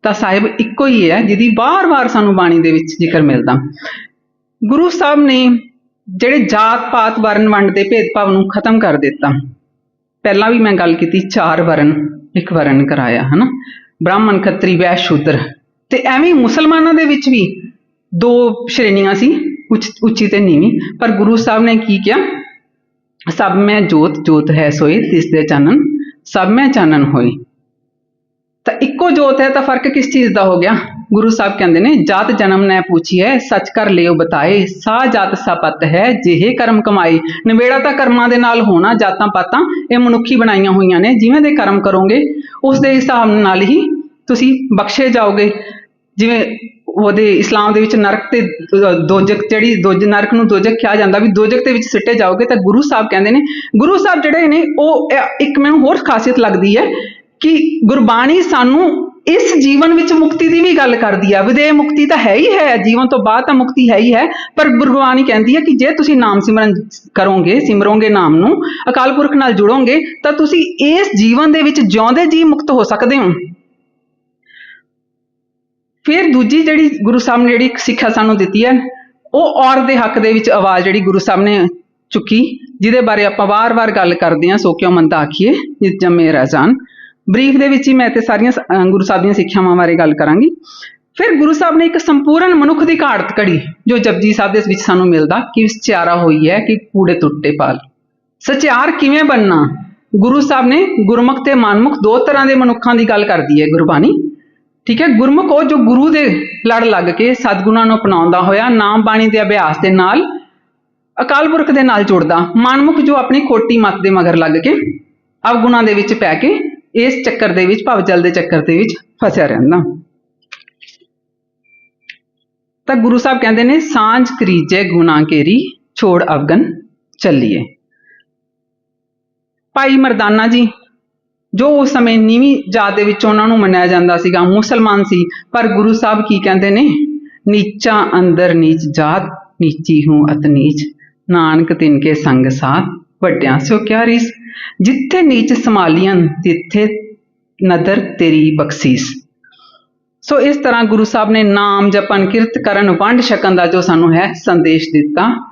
ਤਾਂ ਸਾਹਿਬ ਇੱਕੋ ਹੀ ਹੈ, ਜਿਹਦੀ ਵਾਰ-ਵਾਰ ਸਾਨੂੰ ਬਾਣੀ ਦੇ ਵਿੱਚ ਜ਼ਿਕਰ ਮਿਲਦਾ। ਗੁਰੂ ਸਾਹਿਬ ਨੇ ਜਿਹੜੇ ਜਾਤ ਪਾਤ ਵਰਨ ਵੰਡ ਦੇ ਭੇਦਭਾਵ ਨੂੰ ਖਤਮ ਕਰ ਦਿੱਤਾ। ਪਹਿਲਾਂ ਵੀ ਮੈਂ ਗੱਲ ਕੀਤੀ, ਚਾਰ ਵਰਨ ਇੱਕ ਵਰਨ ਕਰਾਇਆ, ਹਨਾ? ਬ੍ਰਾਹਮਣ ਖੱਤਰੀ ਵੈਸ਼ ਸ਼ੂਦਰ ਤੇ ਐਵੇਂ ਮੁਸਲਮਾਨਾਂ ਦੇ ਵਿੱਚ ਵੀ ਦੋ ਸ਼੍ਰੇਣੀਆਂ ਸੀ, ਉੱਚ, ਉੱਚੀ ਤੇ ਨੀਵੀਂ। ਪਰ ਗੁਰੂ ਸਾਹਿਬ ਨੇ ਕੀ ਕਿਹਾ? ਸਭ ਮੈਂ ਜੋਤ ਜੋਤ ਹੈ ਸੋਈ ਤਿਸ ਦੇ ਚਾਨਣ, ਸਭ ਮੈਂ ਚਾਨਣ ਹੋਈ ਤਾਂ ਇੱਕੋ ਜੋਤ ਹੈ ਤਾਂ ਫ਼ਰਕ ਕਿਸ ਚੀਜ਼ ਦਾ ਹੋ ਗਿਆ? ਗੁਰੂ ਸਾਹਿਬ ਕਹਿੰਦੇ ਨੇ, ਜਾਤ ਜਨਮ ਨੇ ਪੁੱਛੀਐ ਸੱਚ ਕਰ ਲਿਓ ਬਤਾਏ ਸਾ ਜਾਤ ਸਪਤ ਹੈ, ਜਿਹੇ ਕਰਮ ਕਮਾਈ ਨਿਬੇੜਾ ਤਾਂ ਕਰਮਾਂ ਦੇ ਨਾਲ ਹੋਣਾ, ਜਾਤਾਂ ਪਾਤਾਂ, ਇਹ ਮਨੁੱਖੀ ਬਣਾਈਆਂ ਹੋਈਆਂ ਨੇ, ਜਿਵੇਂ ਦੇ ਕਰਮ ਕਰੋਗੇ, ਉਸ ਦੇ ਹਿਸਾਬ ਨਾਲ ਹੀ ਤੁਸੀਂ ਬਖਸ਼ੇ ਜਾਓਗੇ। ਜਿਵੇਂ ਉਹਦੇ ਇਸਲਾਮ ਦੇ ਵਿੱਚ ਨਰਕ ਤੇ ਦੋਜਕ, ਜਿਹੜੀ ਦੋਜ, ਨਰਕ ਨੂੰ ਦੋਜਕ ਕਿਹਾ ਜਾਂਦਾ ਵੀ ਦੋਜਕ ਦੇ ਵਿੱਚ ਸਿੱਟੇ ਜਾਓਗੇ ਤਾਂ ਗੁਰੂ ਸਾਹਿਬ ਕਹਿੰਦੇ ਨੇ, ਗੁਰੂ ਸਾਹਿਬ ਜਿਹੜੇ ਨੇ ਉਹ ਇੱਕ ਮੈਨੂੰ ਹੋਰ ਖਾਸੀਅਤ ਲੱਗਦੀ ਹੈ ਕਿ ਗੁਰਬਾਣੀ ਸਾਨੂੰ ਇਸ ਜੀਵਨ ਵਿੱਚ ਮੁਕਤੀ ਦੀ ਵੀ ਗੱਲ ਕਰਦੀ ਹੈ ਵਿਦੇ ਮੁਕਤੀ ਤਾਂ ਹੈ ਹੀ ਹੈ, ਜੀਵਨ ਤੋਂ ਬਾਅਦ ਤਾਂ ਮੁਕਤੀ ਹੈ ਹੀ ਹੈ, ਪਰ ਗੁਰਬਾਣੀ ਕਹਿੰਦੀ ਹੈ ਕਿ ਜੇ ਤੁਸੀਂ ਨਾਮ ਸਿਮਰਨ ਕਰੋਗੇ, ਸਿਮਰੋਗੇ ਨਾਮ ਨੂੰ, ਅਕਾਲ ਪੁਰਖ ਨਾਲ ਜੁੜੋਗੇ, ਤਾਂ ਤੁਸੀਂ ਇਸ ਜੀਵਨ ਦੇ ਵਿੱਚ ਜਿਉਂਦੇ ਜੀ ਮੁਕਤ ਹੋ ਸਕਦੇ ਹੋ। ਫਿਰ ਦੂਜੀ ਜਿਹੜੀ ਗੁਰੂ ਸਾਹਿਬ ਨੇ ਜਿਹੜੀ ਸਿੱਖਿਆ ਸਾਨੂੰ ਦਿੱਤੀ ਹੈ, ਉਹ ਔਰਤ ਦੇ ਹੱਕ ਦੇ ਵਿੱਚ ਆਵਾਜ਼ ਜਿਹੜੀ ਗੁਰੂ ਸਾਹਿਬ ਨੇ ਚੁੱਕੀ, ਜਿਹਦੇ ਬਾਰੇ ਆਪਾਂ ਵਾਰ-ਵਾਰ ਗੱਲ ਕਰਦੇ ਹਾਂ, ਸੋ ਕਿਉਂ ਮੰਦਾ ਆਖੀਏ ਜਿਤ ਜੰਮੇ ਰਹਿ ਜਾਣ ਬਰੀਫ ਦੇ ਵਿੱਚ ਹੀ ਮੈਂ ਤੇ ਸਾਰੀਆਂ ਗੁਰੂ ਸਾਹਿਬ ਦੀਆਂ ਸਿੱਖਿਆਵਾਂ ਬਾਰੇ ਗੱਲ ਕਰਾਂਗੀ। ਫਿਰ ਗੁਰੂ ਸਾਹਿਬ ਨੇ ਇੱਕ ਸੰਪੂਰਨ ਮਨੁੱਖ ਦੀ ਘਾਟ ਕੜੀ ਜੋ ਜਪਜੀ ਸਾਹਿਬ ਦੇ ਵਿੱਚ ਸਾਨੂੰ ਮਿਲਦਾ, ਕਿ ਸਚਿਆਰਾ ਹੋਈ ਹੈ, ਕਿ ਕੂੜੇ ਟੁੱਟੇ ਪਾਲ। ਸਚਿਆਰ ਕਿਵੇਂ ਬਣਨਾ? ਗੁਰੂ ਸਾਹਿਬ ਨੇ ਗੁਰਮੁਖ ਤੇ ਮਨਮੁਖ ਦੋ ਤਰ੍ਹਾਂ ਦੇ ਮਨੁੱਖਾਂ ਦੀ ਗੱਲ ਕਰਦੀ ਹੈ, ਗੁਰਬਾਣੀ। ਠੀਕ ਹੈ, ਗੁਰਮੁਖ ਉਹ ਜੋ ਗੁਰੂ ਦੇ ਲੜ ਲੱਗ ਕੇ ਸਤਿਗੁਰਾਂ ਨੂੰ ਅਪਣਾਉਂਦਾ ਹੋਇਆ, ਨਾਮ ਬਾਣੀ ਦੇ ਅਭਿਆਸ ਦੇ ਨਾਲ ਅਕਾਲ ਪੁਰਖ ਦੇ ਨਾਲ ਜੁੜਦਾ, ਮਨਮੁਖ ਜੋ ਆਪਣੀ ਖੋਟੀ ਮੱਤ ਦੇ ਮਗਰ ਲੱਗ ਕੇ ਅਵਗੁਣਾਂ ਦੇ ਵਿੱਚ ਪੈ ਕੇ ਇਸ ਚੱਕਰ ਦੇ ਵਿੱਚ ਭਵਜਲ ਦੇ ਚੱਕਰ ਦੇ ਵਿੱਚ ਫਸਿਆ ਰਹਿੰਦਾ। ਤਾਂ ਗੁਰੂ ਸਾਹਿਬ ਕਹਿੰਦੇ ਨੇ, ਸਾਂਝ ਕਰੀਜੇ ਗੁਨਾ ਕੇਰੀ, ਛੋੜ ਅਵਗਨ ਚੱਲੀਏ। ਭਾਈ ਮਰਦਾਨਾ ਜੀ ਜੋ ਉਸ ਸਮੇਂ ਨੀਵੀਂ ਜਾਤ ਦੇ ਵਿੱਚ ਉਹਨਾਂ ਨੂੰ ਮੰਨਿਆ ਜਾਂਦਾ ਸੀਗਾ, ਮੁਸਲਮਾਨ ਸੀ, ਪਰ ਗੁਰੂ ਸਾਹਿਬ ਕੀ ਕਹਿੰਦੇ ਨੇ? ਨੀਚਾ ਅੰਦਰ ਨੀਚ ਜਾਤ, ਨੀਚੀ ਹੂੰ ਅਤ ਨੀਚ। ਨਾਨਕ ਤਿਨ ਕੇ ਸੰਗ ਸਾਥ ਵੱਡਿਆਂ ਸਿਓ ਕਿਆ ਰੀਸ? ਜਿੱਥੇ ਨੀਚ ਸਮਾਲੀਆਂ ਤਿੱਥੇ ਨਦਰ ਤੇਰੀ ਬਖਸ਼ੀਸ। ਸੋ ਇਸ ਤਰ੍ਹਾਂ ਗੁਰੂ ਸਾਹਿਬ ਨੇ ਨਾਮ ਜਪਨ ਕਿਰਤ ਕਰਨ, ਵੰਡ ਛਕਣ ਦਾ ਜੋ ਸਾਨੂੰ ਹੈ ਸੰਦੇਸ਼ ਦਿੱਤਾ।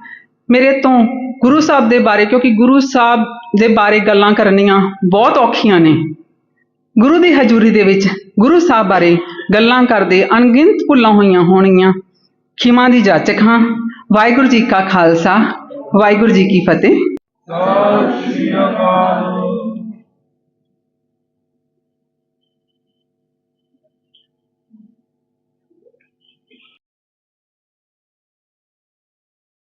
ਮੇਰੇ ਤੋਂ ਗੁਰੂ ਸਾਹਿਬ ਦੇ ਬਾਰੇ, ਕਿਉਂਕਿ ਗੁਰੂ ਸਾਹਿਬ ਦੇ ਬਾਰੇ ਗੱਲਾਂ ਕਰਨੀਆਂ ਬਹੁਤ ਔਖੀਆਂ ਨੇ। ਗੁਰੂ ਦੀ ਹਜ਼ੂਰੀ ਦੇ ਵਿੱਚ ਗੁਰੂ ਸਾਹਿਬ ਬਾਰੇ ਗੱਲਾਂ ਕਰਦੇ ਅਣਗਿਣਤ ਭੁੱਲਾਂ ਹੋਈਆਂ ਹੋਣਗੀਆਂ। ਖਿਮਾ ਦੀ ਜਾਚਕ ਹਾਂ। ਵਾਹਿਗੁਰੂ ਜੀ ਕਾ ਖਾਲਸਾ। ਵਾਹਿਗੁਰੂ ਜੀ ਕੀ ਫਤਿਹ। ਸਤਿ ਸ਼੍ਰੀ ਅਕਾਲ।